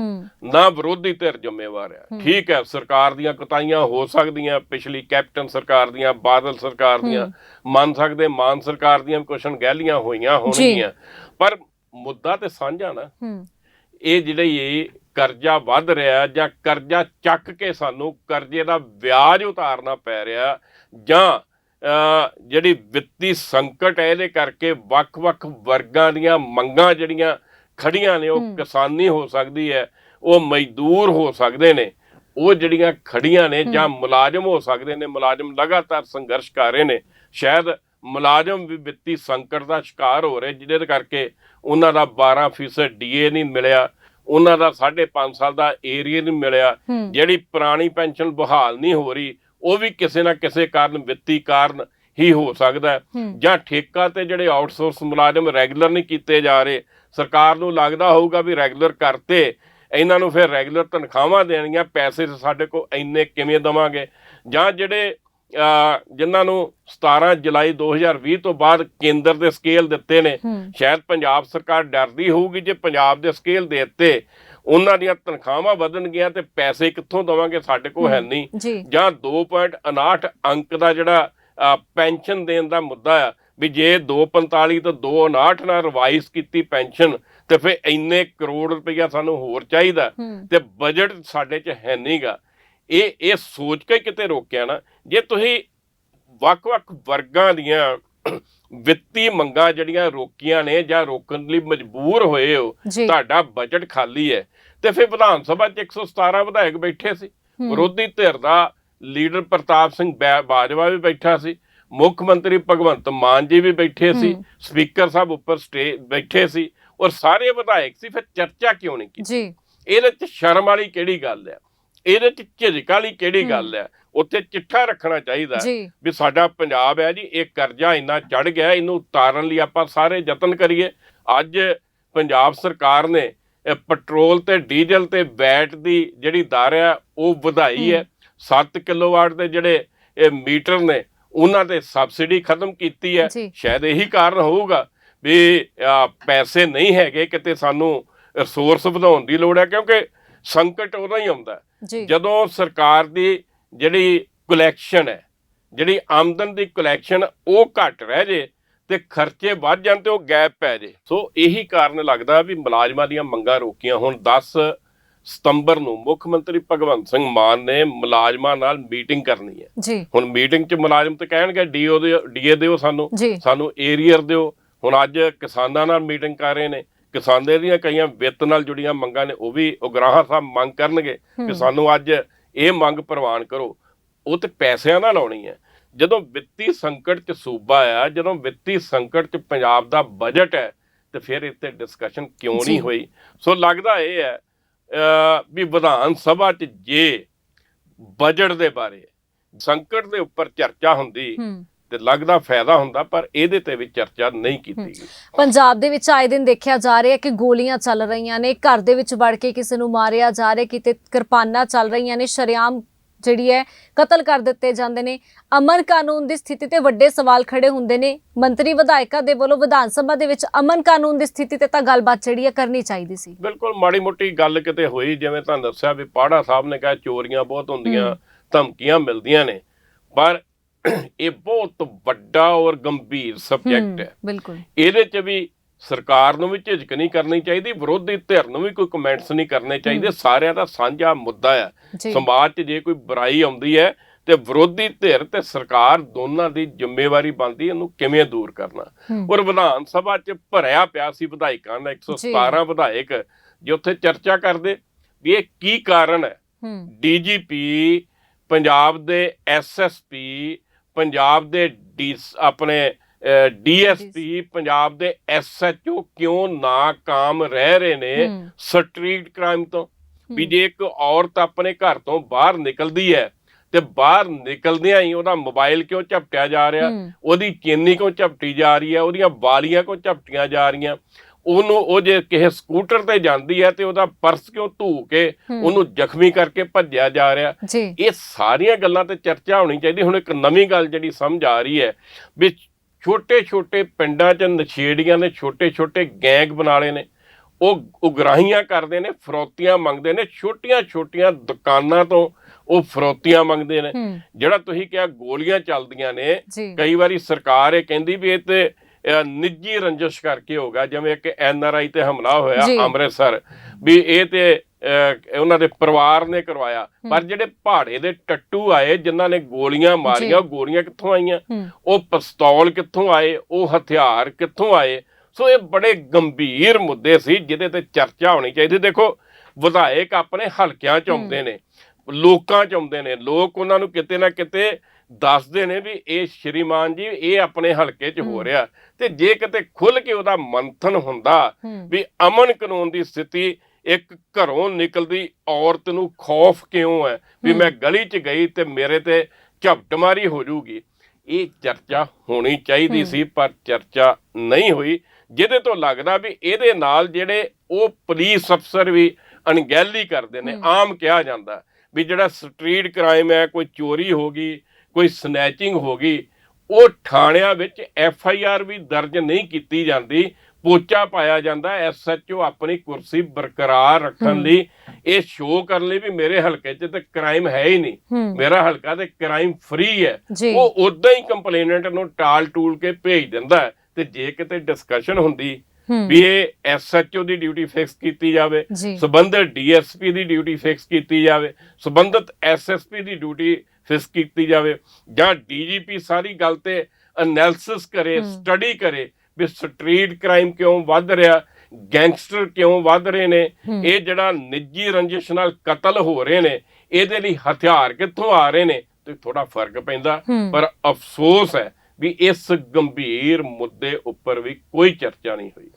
ਨਾ ਵਿਰੋਧੀ ਧਿਰ ਜ਼ਿੰਮੇਵਾਰ ਹੈ। ਠੀਕ ਹੈ ਸਰਕਾਰ ਦੀਆਂ ਕੁਤਾਈਆਂ ਹੋ ਸਕਦੀਆਂ ਪਿਛਲੀ ਕੈਪਟਨ ਸਰਕਾਰ ਦੀਆਂ ਬਾਦਲ ਸਰਕਾਰ ਦੀਆਂ ਮੰਨ ਸਕਦੇ ਮਾਨ ਸਰਕਾਰ ਦੀਆਂ ਵੀ ਕੁਛ ਅਣਗਹਿਲੀਆਂ ਹੋਈਆਂ ਹੋਣਗੀਆਂ। ਪਰ ਮੁੱਦਾ ਤੇ ਸਾਂਝਾ ਨਾ। ਇਹ ਜਿਹੜੀ ਇਹ ਕਰਜ਼ਾ ਵੱਧ ਰਿਹਾ ਜਾਂ ਕਰਜ਼ਾ ਚੱਕ ਕੇ ਸਾਨੂੰ ਕਰਜ਼ੇ ਦਾ ਵਿਆਜ ਉਤਾਰਨਾ ਪੈ ਰਿਹਾ ਜਾਂ ਜਿਹੜੀ ਵਿੱਤੀ ਸੰਕਟ ਹੈ ਇਹਦੇ ਕਰਕੇ ਵੱਖ-ਵੱਖ ਵਰਗਾਂ ਦੀਆਂ ਮੰਗਾਂ ਜਿਹੜੀਆਂ ਖੜੀਆਂ ਨੇ ਉਹ ਕਿਸਾਨੀ ਹੋ ਸਕਦੀ ਹੈ ਉਹ ਮਜ਼ਦੂਰ ਹੋ ਸਕਦੇ ਨੇ ਉਹ ਜਿਹੜੀਆਂ ਖੜੀਆਂ ਨੇ ਜਾਂ ਮੁਲਾਜ਼ਮ ਹੋ ਸਕਦੇ ਨੇ ਮੁਲਾਜ਼ਮ ਲਗਾਤਾਰ ਸੰਘਰਸ਼ ਕਰ ਰਹੇ ਨੇ ਸ਼ਾਇਦ ਮੁਲਾਜ਼ਮ ਵੀ ਵਿੱਤੀ ਸੰਕਟ ਦਾ ਸ਼ਿਕਾਰ ਹੋ ਰਹੇ ਜਿਹਦੇ ਕਰਕੇ ਉਹਨਾਂ ਦਾ 12% ਡੀਏ ਨਹੀਂ ਮਿਲਿਆ ਉਹਨਾਂ ਦਾ 5.5 ਸਾਲ ਦਾ ਏਰੀਆ ਨਹੀਂ ਮਿਲਿਆ ਜਿਹੜੀ ਪੁਰਾਣੀ ਪੈਨਸ਼ਨ ਬਹਾਲ ਨਹੀਂ ਹੋ ਰਹੀ ਉਹ ਵੀ ਕਿਸੇ ਨਾ ਕਿਸੇ ਕਾਰਨ ਵਿੱਤੀ ਕਾਰਨ ਹੀ ਹੋ ਸਕਦਾ ਜਾਂ ਠੇਕਾ ਤੇ ਜਿਹੜੇ ਆਊਟਸੋਰਸ ਮੁਲਾਜ਼ਮ ਰੈਗੂਲਰ ਨਹੀਂ ਕੀਤੇ ਜਾ ਰਹੇ ਸਰਕਾਰ ਨੂੰ ਲੱਗਦਾ ਹੋਊਗਾ ਵੀ ਰੈਗੂਲਰ ਕਰਤੇ ਇਹਨਾਂ ਨੂੰ ਫਿਰ ਰੈਗੂਲਰ ਤਨਖਾਹਾਂ ਦੇਣੀਆਂ ਪੈਸੇ ਸਾਡੇ ਕੋਲ ਇੰਨੇ ਕਿਵੇਂ ਦਵਾਂਗੇ? ਜਾਂ ਜਿਹੜੇ ਜਿਨ੍ਹਾਂ ਨੂੰ 17 ਜੁਲਾਈ 2020 ਤੋਂ ਬਾਅਦ ਕੇਂਦਰ ਦੇ ਸਕੇਲ ਦਿੱਤੇ ਨੇ ਸ਼ਾਇਦ ਪੰਜਾਬ ਸਰਕਾਰ ਡਰਦੀ ਹੋਊਗੀ ਜੇ ਪੰਜਾਬ ਦੇ ਸਕੇਲ ਦੇ ਦਿੱਤੇ। ਉਹਨਾਂ ਦੀਆਂ ਤਨਖਾਹਾਂ ਵਧਣਗੀਆਂ ਤੇ ਪੈਸੇ ਕਿੱਥੋਂ ਦਵਾਂਗੇ? ਸਾਡੇ ਕੋਲ ਹੈ ਨਹੀਂ। ਜੀ। ਜਾਂ 2.59 ਅੰਕ ਦਾ ਜਿਹੜਾ ਪੈਨਸ਼ਨ ਦੇਣ ਦਾ ਮੁੱਦਾ ਆ ਵੀ ਜੇ 245 ਤੋਂ 259 ਨਾਲ ਰਿਵਾਈਜ਼ ਕੀਤੀ ਪੈਨਸ਼ਨ ਤੇ ਫਿਰ ਇੰਨੇ ਕਰੋੜ ਰੁਪਈਆ ਸਾਨੂੰ ਹੋਰ ਚਾਹੀਦਾ। ਤੇ ਬਜਟ ਸਾਡੇ 'ਚ ਹੈ ਨਹੀਂਗਾ। ਇਹ ਇਹ ਸੋਚ ਕੇ ਕਿਤੇ ਰੋਕਿਆ ਨਾ। ਜੇ ਤੁਸੀਂ ਵੱਖ-ਵੱਖ ਵਰਗਾਂ ਦੀਆਂ ਵਿੱਤੀ ਮੰਗਾਂ ਜਿਹੜੀਆਂ ਰੋਕੀਆਂ ਨੇ ਜਾਂ ਰੋਕਣ ਲਈ ਮਜਬੂਰ ਹੋਏ ਹੋ ਤੁਹਾਡਾ ਬਜਟ ਖਾਲੀ ਹੈ। ਤੇ ਫਿਰ ਵਿਧਾਨ ਸਭਾ 'ਚ 117 ਵਿਧਾਇਕ ਬੈਠੇ ਸੀ। ਵਿਰੋਧੀ ਧਿਰ ਦਾ ਲੀਡਰ ਪ੍ਰਤਾਪ ਸਿੰਘ ਬਾਜਵਾ ਵੀ ਬੈਠਾ ਸੀ। ਮੁੱਖ ਮੰਤਰੀ ਭਗਵੰਤ ਮਾਨ ਜੀ ਵੀ ਬੈਠੇ ਸੀ। ਸਪੀਕਰ ਸਾਹਿਬ ਉੱਪਰ ਸਟੇ ਬੈਠੇ ਸੀ। ਔਰ ਸਾਰੇ ਵਿਧਾਇਕ ਸੀ ਫਿਰ ਚਰਚਾ ਕਿਉਂ ਨਹੀਂ ਕੀਤੀ? ਜੀ। ਇਹਦੇ 'ਚ ਸ਼ਰਮ ਵਾਲੀ ਕਿਹੜੀ ਗੱਲ ਹੈ? ਇਹਦੇ 'ਚ ਝਿਜਕ ਵਾਲੀ ਕਿਹੜੀ ਗੱਲ ਹੈ? ਉੱਥੇ ਚਿੱਠਾ ਰੱਖਣਾ ਚਾਹੀਦਾ ਵੀ ਸਾਡਾ ਪੰਜਾਬ ਹੈ ਜੀ ਇਹ ਕਰਜ਼ਾ ਇੰਨਾ ਚੜ ਗਿਆ ਇਹਨੂੰ ਉਤਾਰਨ ਲਈ ਆਪਾਂ ਸਾਰੇ ਯਤਨ ਕਰੀਏ। ਅੱਜ ਪੰਜਾਬ ਸਰਕਾਰ ਨੇ ਪੈਟਰੋਲ ਤੇ ਡੀਜ਼ਲ ਤੇ ਵੈਟ ਦੀ ਜਿਹੜੀ ਦਰ ਹੈ ਉਹ ਵਧਾਈ ਹੈ। 7 ਕਿਲੋਵਾਟ ਦੇ ਜਿਹੜੇ ਇਹ ਮੀਟਰ ਨੇ ਉਹਨਾਂ ਤੇ ਸਬਸਿਡੀ ਖਤਮ ਕੀਤੀ ਹੈ। ਸ਼ਾਇਦ ਇਹੀ ਕਾਰਨ ਹੋਊਗਾ ਵੀ ਪੈਸੇ ਨਹੀਂ ਹੈਗੇ ਕਿਤੇ ਸਾਨੂੰ ਰਿਸੋਰਸ ਵਧਾਉਣ ਦੀ ਲੋੜ ਹੈ ਕਿਉਂਕਿ ਸੰਕਟ ਉਦੋਂ ਹੀ ਆਉਂਦਾ ਜਦੋਂ ਸਰਕਾਰ ਦੀ ਜਿਹੜੀ ਕਲੈਕਸ਼ਨ ਹੈ ਜਿਹੜੀ ਆਮਦਨ ਦੀ ਕਲੈਕਸ਼ਨ ਉਹ ਘਟ ਰਹਿ ਜੇ ਤੇ ਖਰਚੇ ਵੱਧ ਜਾਣ ਤੇ ਉਹ ਗੈਪ ਪੈ ਜੇ। ਸੋ ਇਹੀ ਕਾਰਨ ਲੱਗਦਾ ਵੀ ਮੁਲਾਜ਼ਮਾਂ ਦੀਆਂ ਮੰਗਾਂ ਰੋਕੀਆਂ। ਹੁਣ 10 ਸਤੰਬਰ ਨੂੰ ਮੁੱਖ ਮੰਤਰੀ ਭਗਵੰਤ ਸਿੰਘ ਮਾਨ ਨੇ ਮੁਲਾਜ਼ਮਾਂ ਨਾਲ ਮੀਟਿੰਗ ਕਰਨੀ ਹੈ। ਜੀ। ਹੁਣ ਮੀਟਿੰਗ 'ਚ ਮੁਲਾਜ਼ਮ ਤੇ ਕਹਿਣਗੇ ਡੀਓ ਦੇ ਡੀਏ ਦਿਓ ਸਾਨੂੰ ਸਾਨੂੰ ਏਰੀਅਰ ਦਿਓ। ਹੁਣ ਅੱਜ ਕਿਸਾਨਾਂ ਨਾਲ ਮੀਟਿੰਗ ਕਰ ਰਹੇ ਨੇ। ਕਿਸਾਨਾਂ ਦੀਆਂ ਕਈਆਂ ਵਿੱਤ ਨਾਲ ਜੁੜੀਆਂ ਮੰਗਾਂ ਨੇ ਉਹ ਵੀ ਉਗਰਾਹਾਂ ਸਾਹਿਬ ਮੰਗ ਕਰਨਗੇ ਕਿ ਸਾਨੂੰ ਅੱਜ ਇਹ ਮੰਗ ਪ੍ਰਵਾਨ ਕਰੋ ਉਹ ਤੇ ਪੈਸਿਆਂ ਨਾਲ ਆਉਣੀ ਹੈ। ਜਦੋਂ ਵਿੱਤੀ ਸੰਕਟ 'ਚ ਸੂਬਾ ਆ ਜਦੋਂ ਵਿੱਤੀ ਸੰਕਟ 'ਚ ਪੰਜਾਬ ਦਾ ਬਜਟ ਹੈ ਤੇ ਫਿਰ ਇੱਥੇ ਡਿਸਕਸ਼ਨ ਕਿਉਂ। ਨਹੀਂ ਹੋਈ? ਸੋ ਲੱਗਦਾ ਇਹ ਹੈ ਵੀ ਵਿਧਾਨ ਸਭਾ 'ਚ ਜੇ ਬਜਟ ਦੇ ਬਾਰੇ ਸੰਕਟ ਦੇ ਉੱਪਰ ਚਰਚਾ ਹੁੰਦੀ ਤੇ ਲੱਗਦਾ ਫਾਇਦਾ ਹੁੰਦਾ ਪਰ ਇਹਦੇ ਤੇ ਵੀ ਚਰਚਾ ਨਹੀਂ ਕੀਤੀ ਗਈ। ਪੰਜਾਬ ਦੇ ਵਿੱਚ ਆਏ ਦਿਨ ਦੇਖਿਆ ਜਾ ਰਿਹਾ ਕਿ ਗੋਲੀਆਂ ਚੱਲ ਰਹੀਆਂ ਨੇ ਘਰ ਦੇ ਵਿੱਚ ਵੜ ਕੇ ਕਿਸੇ ਨੂੰ ਮਾਰਿਆ ਜਾ ਰਿਹਾ ਕਿਤੇ ਕਿਰਪਾਨਾਂ ਚੱਲ ਰਹੀਆਂ ਨੇ ਸ਼ਰੇਆਮ ਜਿਹੜੀ ਹੈ ਕਤਲ ਕਰ ਦਿੱਤੇ ਜਾਂਦੇ ਨੇ। ਅਮਨ ਕਾਨੂੰਨ ਦੀ ਸਥਿਤੀ ਤੇ ਵੱਡੇ ਸਵਾਲ ਖੜੇ ਹੁੰਦੇ ਨੇ। ਮੰਤਰੀ ਵਿਧਾਇਕਾਂ ਦੇ ਵੱਲੋਂ ਵਿਧਾਨ ਸਭਾ ਦੇ ਵਿੱਚ ਅਮਨ ਕਾਨੂੰਨ ਦੀ ਸਥਿਤੀ ਤੇ ਤਾਂ ਗੱਲਬਾਤ ਜਿਹੜੀ ਹੈ ਕਰਨੀ ਚਾਹੀਦੀ ਸੀ। ਬਿਲਕੁਲ ਮਾੜੀ ਮੋਟੀ ਗੱਲ ਕਿਤੇ ਹੋਈ ਜਿਵੇਂ ਤੁਹਾਨੂੰ ਦੱਸਿਆ ਵੀ ਪਾੜਾ ਸਾਹਿਬ ਨੇ ਕਿਹਾ ਚੋਰੀਆਂ ਬਹੁਤ ਹੁੰਦੀਆਂ ਧਮਕੀਆਂ ਮਿਲਦੀਆਂ ਨੇ। ਪਰ ਇਹ ਬਹੁਤ ਵੱਡਾ ਔਰ ਗੰਭੀਰ ਸਬਜੈਕਟ ਹੈ ਬਿਲਕੁਲ। ਇਹਦੇ 'ਚ ਵੀ ਸਰਕਾਰ ਨੂੰ ਵੀ ਝਿਜਕ ਨਹੀਂ ਕਰਨੀ ਚਾਹੀਦੀ ਵਿਰੋਧੀ ਧਿਰ ਨੂੰ ਵੀ ਕੋਈ ਕਮੈਂਟਸ ਨਹੀਂ ਕਰਨੇ ਚਾਹੀਦੇ ਸਾਰਿਆਂ ਦਾ ਸਾਂਝਾ ਮੁੱਦਾ ਹੈ। ਸਮਾਜ 'ਚ ਜੇ ਕੋਈ ਬੁਰਾਈ ਆਉਂਦੀ ਹੈ ਤੇ ਵਿਰੋਧੀ ਧਿਰ ਤੇ ਸਰਕਾਰ ਦੋਨਾਂ ਦੀ ਜ਼ਿੰਮੇਵਾਰੀ ਬਣਦੀ ਹੈ ਇਹਨੂੰ ਕਿਵੇਂ ਦੂਰ ਕਰਨਾ। ਔਰ ਵਿਧਾਨ ਸਭਾ 'ਚ ਭਰਿਆ ਪਿਆ ਸੀ ਵਿਧਾਇਕਾਂ ਦਾ 117 ਵਿਧਾਇਕ ਜੇ ਉੱਥੇ ਚਰਚਾ ਕਰਦੇ ਵੀ ਇਹ ਕੀ ਕਾਰਨ ਹੂੰ? ਡੀਜੀਪੀ ਪੰਜਾਬ ਦੇ ਐਸਐਸਪੀ ਪੰਜਾਬ ਦੇ ਡੀ ਆਪਣੇ ਡੀਐਸਪੀ ਪੰਜਾਬ ਦੇ ਐਸਐਚਓ ਕਿਉਂ ਨਾਕਾਮ ਰਹਿ ਰਹੇ ਨੇ। ਸਟਰੀਟ ਕ੍ਰਾਈਮ ਤੋਂ? ਵੀ ਜੇ ਇੱਕ ਔਰਤ ਆਪਣੇ ਘਰ ਤੋਂ ਬਾਹਰ ਨਿਕਲਦੀ ਹੈ ਤੇ ਬਾਹਰ ਨਿਕਲਦਿਆਂ ਹੀ ਉਹਦਾ ਮੋਬਾਈਲ ਕਿਉਂ ਝਪਟਿਆ ਜਾ ਰਿਹਾ। ਉਹਦੀ ਚੇਨੀ ਕਿਉਂ ਝਪਟੀ ਜਾ ਰਹੀ ਹੈ? ਉਹਦੀਆਂ ਵਾਲੀਆਂ ਕਿਉਂ ਝਪਟੀਆਂ ਜਾ ਰਹੀਆਂ? ਉਹਨੂੰ ਉਹ ਜੇ ਕਿਸੇ ਸਕੂਟਰ ਤੇ ਜਾਂਦੀ ਹੈ ਤੇ ਉਹਦਾ ਪਰਸ ਕਿਉਂ ਧੂ ਕੇ। ਉਹਨੂੰ ਜ਼ਖਮੀ ਕਰਕੇ ਭੱਜਿਆ ਜਾ ਰਿਹਾ। ਇਹ ਸਾਰੀਆਂ ਗੱਲਾਂ ਤੇ ਚਰਚਾ ਹੋਣੀ ਚਾਹੀਦੀ। ਹੁਣ ਇੱਕ ਨਵੀਂ ਗੱਲ ਜਿਹੜੀ ਸਮਝ ਆ ਰਹੀ ਹੈ ਵੀ ਛੋਟੇ-ਛੋਟੇ ਪਿੰਡਾਂ 'ਚ ਨਸ਼ੇੜੀਆਂ ਨੇ ਛੋਟੇ-ਛੋਟੇ ਗੈਂਗ ਬਣਾ ਲਏ ਨੇ। ਉਹ ਉਗਰਾਹੀਆਂ ਕਰਦੇ ਨੇ ਫਰੌਤੀਆਂ ਮੰਗਦੇ ਨੇ ਛੋਟੀਆਂ-ਛੋਟੀਆਂ ਦੁਕਾਨਾਂ ਤੋਂ ਉਹ ਫਰੌਤੀਆਂ ਮੰਗਦੇ ਨੇ। ਜਿਹੜਾ ਤੁਸੀਂ ਕਿਹਾ ਗੋਲੀਆਂ ਚੱਲਦੀਆਂ ਨੇ ਕਈ ਵਾਰੀ ਸਰਕਾਰ ਇਹ ਕਹਿੰਦੀ ਵੀ ਇਹ ਤੇ ਨਿੱਜੀ ਰੰਜਿਸ਼ ਕਰਕੇ ਹੋਗਾ ਜਿਵੇਂ ਇੱਕ ਐਨ ਆਰ ਆਈ ਤੇ ਹਮਲਾ। ਹੋਇਆ ਅੰਮ੍ਰਿਤਸਰ ਵੀ ਇਹ ਤੇ ਉਹਨਾਂ ਦੇ ਪਰਿਵਾਰ ਨੇ ਕਰਵਾਇਆ। ਪਰ ਜਿਹੜੇ ਪਹਾੜੇ ਦੇ ਟੱਟੂ ਆਏ ਜਿਨ੍ਹਾਂ ਨੇ ਗੋਲੀਆਂ ਮਾਰੀਆਂ ਗੋਲੀਆਂ ਕਿੱਥੋਂ ਆਈਆਂ? ਉਹ ਪਿਸਤੌਲ ਕਿੱਥੋਂ ਆਏ? ਉਹ ਹਥਿਆਰ ਕਿੱਥੋਂ ਆਏ? ਸੋ ਇਹ ਬੜੇ ਗੰਭੀਰ ਮੁੱਦੇ ਸੀ ਜਿਹਦੇ ਤੇ ਚਰਚਾ ਹੋਣੀ ਚਾਹੀਦੀ। ਦੇਖੋ ਵਿਧਾਇਕ ਆਪਣੇ ਹਲਕਿਆਂ ਚ ਆਉਂਦੇ ਨੇ ਲੋਕਾਂ ਚ ਆਉਂਦੇ ਨੇ। ਲੋਕ ਉਹਨਾਂ ਨੂੰ ਕਿਤੇ ਨਾ ਕਿਤੇ ਦੱਸਦੇ ਨੇ ਵੀ ਇਹ ਸ਼੍ਰੀਮਾਨ ਜੀ ਇਹ ਆਪਣੇ ਹਲਕੇ 'ਚ ਹੋ ਰਿਹਾ। ਤੇ ਜੇ ਕਿਤੇ ਖੁੱਲ ਕੇ ਉਹਦਾ ਮੰਥਨ ਹੁੰਦਾ ਵੀ ਅਮਨ ਕਾਨੂੰਨ ਦੀ ਸਥਿਤੀ ਇੱਕ ਘਰੋਂ ਨਿਕਲਦੀ ਔਰਤ ਨੂੰ ਖੌਫ ਕਿਉਂ ਹੈ? ਵੀ ਮੈਂ ਗਲੀ 'ਚ ਗਈ ਤੇ ਮੇਰੇ ਤੇ ਝਪਟਮਾਰੀ ਹੋ ਜੂਗੀ। ਇਹ ਚਰਚਾ ਹੋਣੀ ਚਾਹੀਦੀ ਸੀ ਪਰ ਚਰਚਾ ਨਹੀਂ ਹੋਈ। ਜਿਹਦੇ ਤੋਂ ਲੱਗਦਾ ਵੀ ਇਹਦੇ ਨਾਲ ਜਿਹੜੇ ਉਹ ਪੁਲਿਸ ਅਫਸਰ ਵੀ ਅਣਗਹਿਲੀ ਕਰਦੇ ਨੇ ਆਮ ਕਿਹਾ ਜਾਂਦਾ ਵੀ ਜਿਹੜਾ ਸਟਰੀਟ ਕ੍ਰਾਈਮ ਹੈ ਕੋਈ ਚੋਰੀ ਹੋ ਗਈ ਕੋਈ ਸਨੈਚਿੰਗ ਹੋ ਗਈ ਉਹ ਥਾਣਿਆਂ ਵਿੱਚ ਐਫ ਆਈ ਆਰ ਵੀ ਦਰਜ ਨਹੀਂ ਕੀਤੀ ਜਾਂਦੀ ਪੋਚਾ ਪਾਇਆ ਜਾਂਦਾ ਐਸਐਚਓ ਆਪਣੀ ਕੁਰਸੀ ਬਰਕਰਾਰ ਰੱਖਣ ਲਈ ਇਹ ਸ਼ੋਅ ਕਰਨ ਲਈ ਵੀ ਮੇਰੇ ਹਲਕੇ 'ਚ ਤੇ ਕ੍ਰਾਈਮ ਹੈ ਹੀ ਨਹੀਂ। ਮੇਰਾ ਹਲਕਾ ਤੇ ਕ੍ਰਾਈਮ ਫ੍ਰੀ ਹੈ। ਉਹ ਉਦਾਂ ਹੀ ਕੰਪਲੇਨੈਂਟ ਨੂੰ ਟਾਲ ਟੂਲ ਕੇ ਭੇਜ ਦਿੰਦਾ ਤੇ ਜੇ ਕਿਤੇ ਡਿਸਕਸ਼ਨ ਹੁੰਦੀ ਵੀ ਇਹ ਐਸਐਚਓ ਦੀ ਡਿਊਟੀ ਫਿਕਸ ਕੀਤੀ ਜਾਵੇ ਸਬੰਧਤ ਡੀਐਸਪੀ ਦੀ ਡਿਊਟੀ ਫਿਕਸ ਕੀਤੀ ਜਾਵੇ ਸਬੰਧਤ ਐਸਐਸਪੀ ਦੀ ਡਿਊਟੀ ਫਿਕਸ ਕੀਤੀ ਜਾਵੇ ਜਾਂ ਡੀਜੀਪੀ ਸਾਰੀ ਗੱਲ ਤੇ ਐਨਾਲਿਸਿਸ ਕਰੇ ਸਟੱਡੀ ਕਰੇ ਵੀ ਸਟਰੀਟ ਕ੍ਰਾਈਮ ਕਿਉਂ ਵੱਧ ਰਿਹਾ ਗੈਂਗਸਟਰ ਕਿਉਂ ਵੱਧ ਰਹੇ ਨੇ ਇਹ ਜਿਹੜਾ ਨਿੱਜੀ ਰੰਜਿਸ਼ ਨਾਲ ਕਤਲ ਹੋ ਰਹੇ ਨੇ ਇਹਦੇ ਲਈ ਹਥਿਆਰ ਕਿੱਥੋਂ ਆ ਰਹੇ ਨੇ ਤੇ ਥੋੜਾ ਫ਼ਰਕ ਪੈਂਦਾ। ਪਰ ਅਫਸੋਸ ਹੈ ਵੀ ਇਸ ਗੰਭੀਰ ਮੁੱਦੇ ਉੱਪਰ ਵੀ ਕੋਈ ਚਰਚਾ ਨਹੀਂ ਹੋਈ।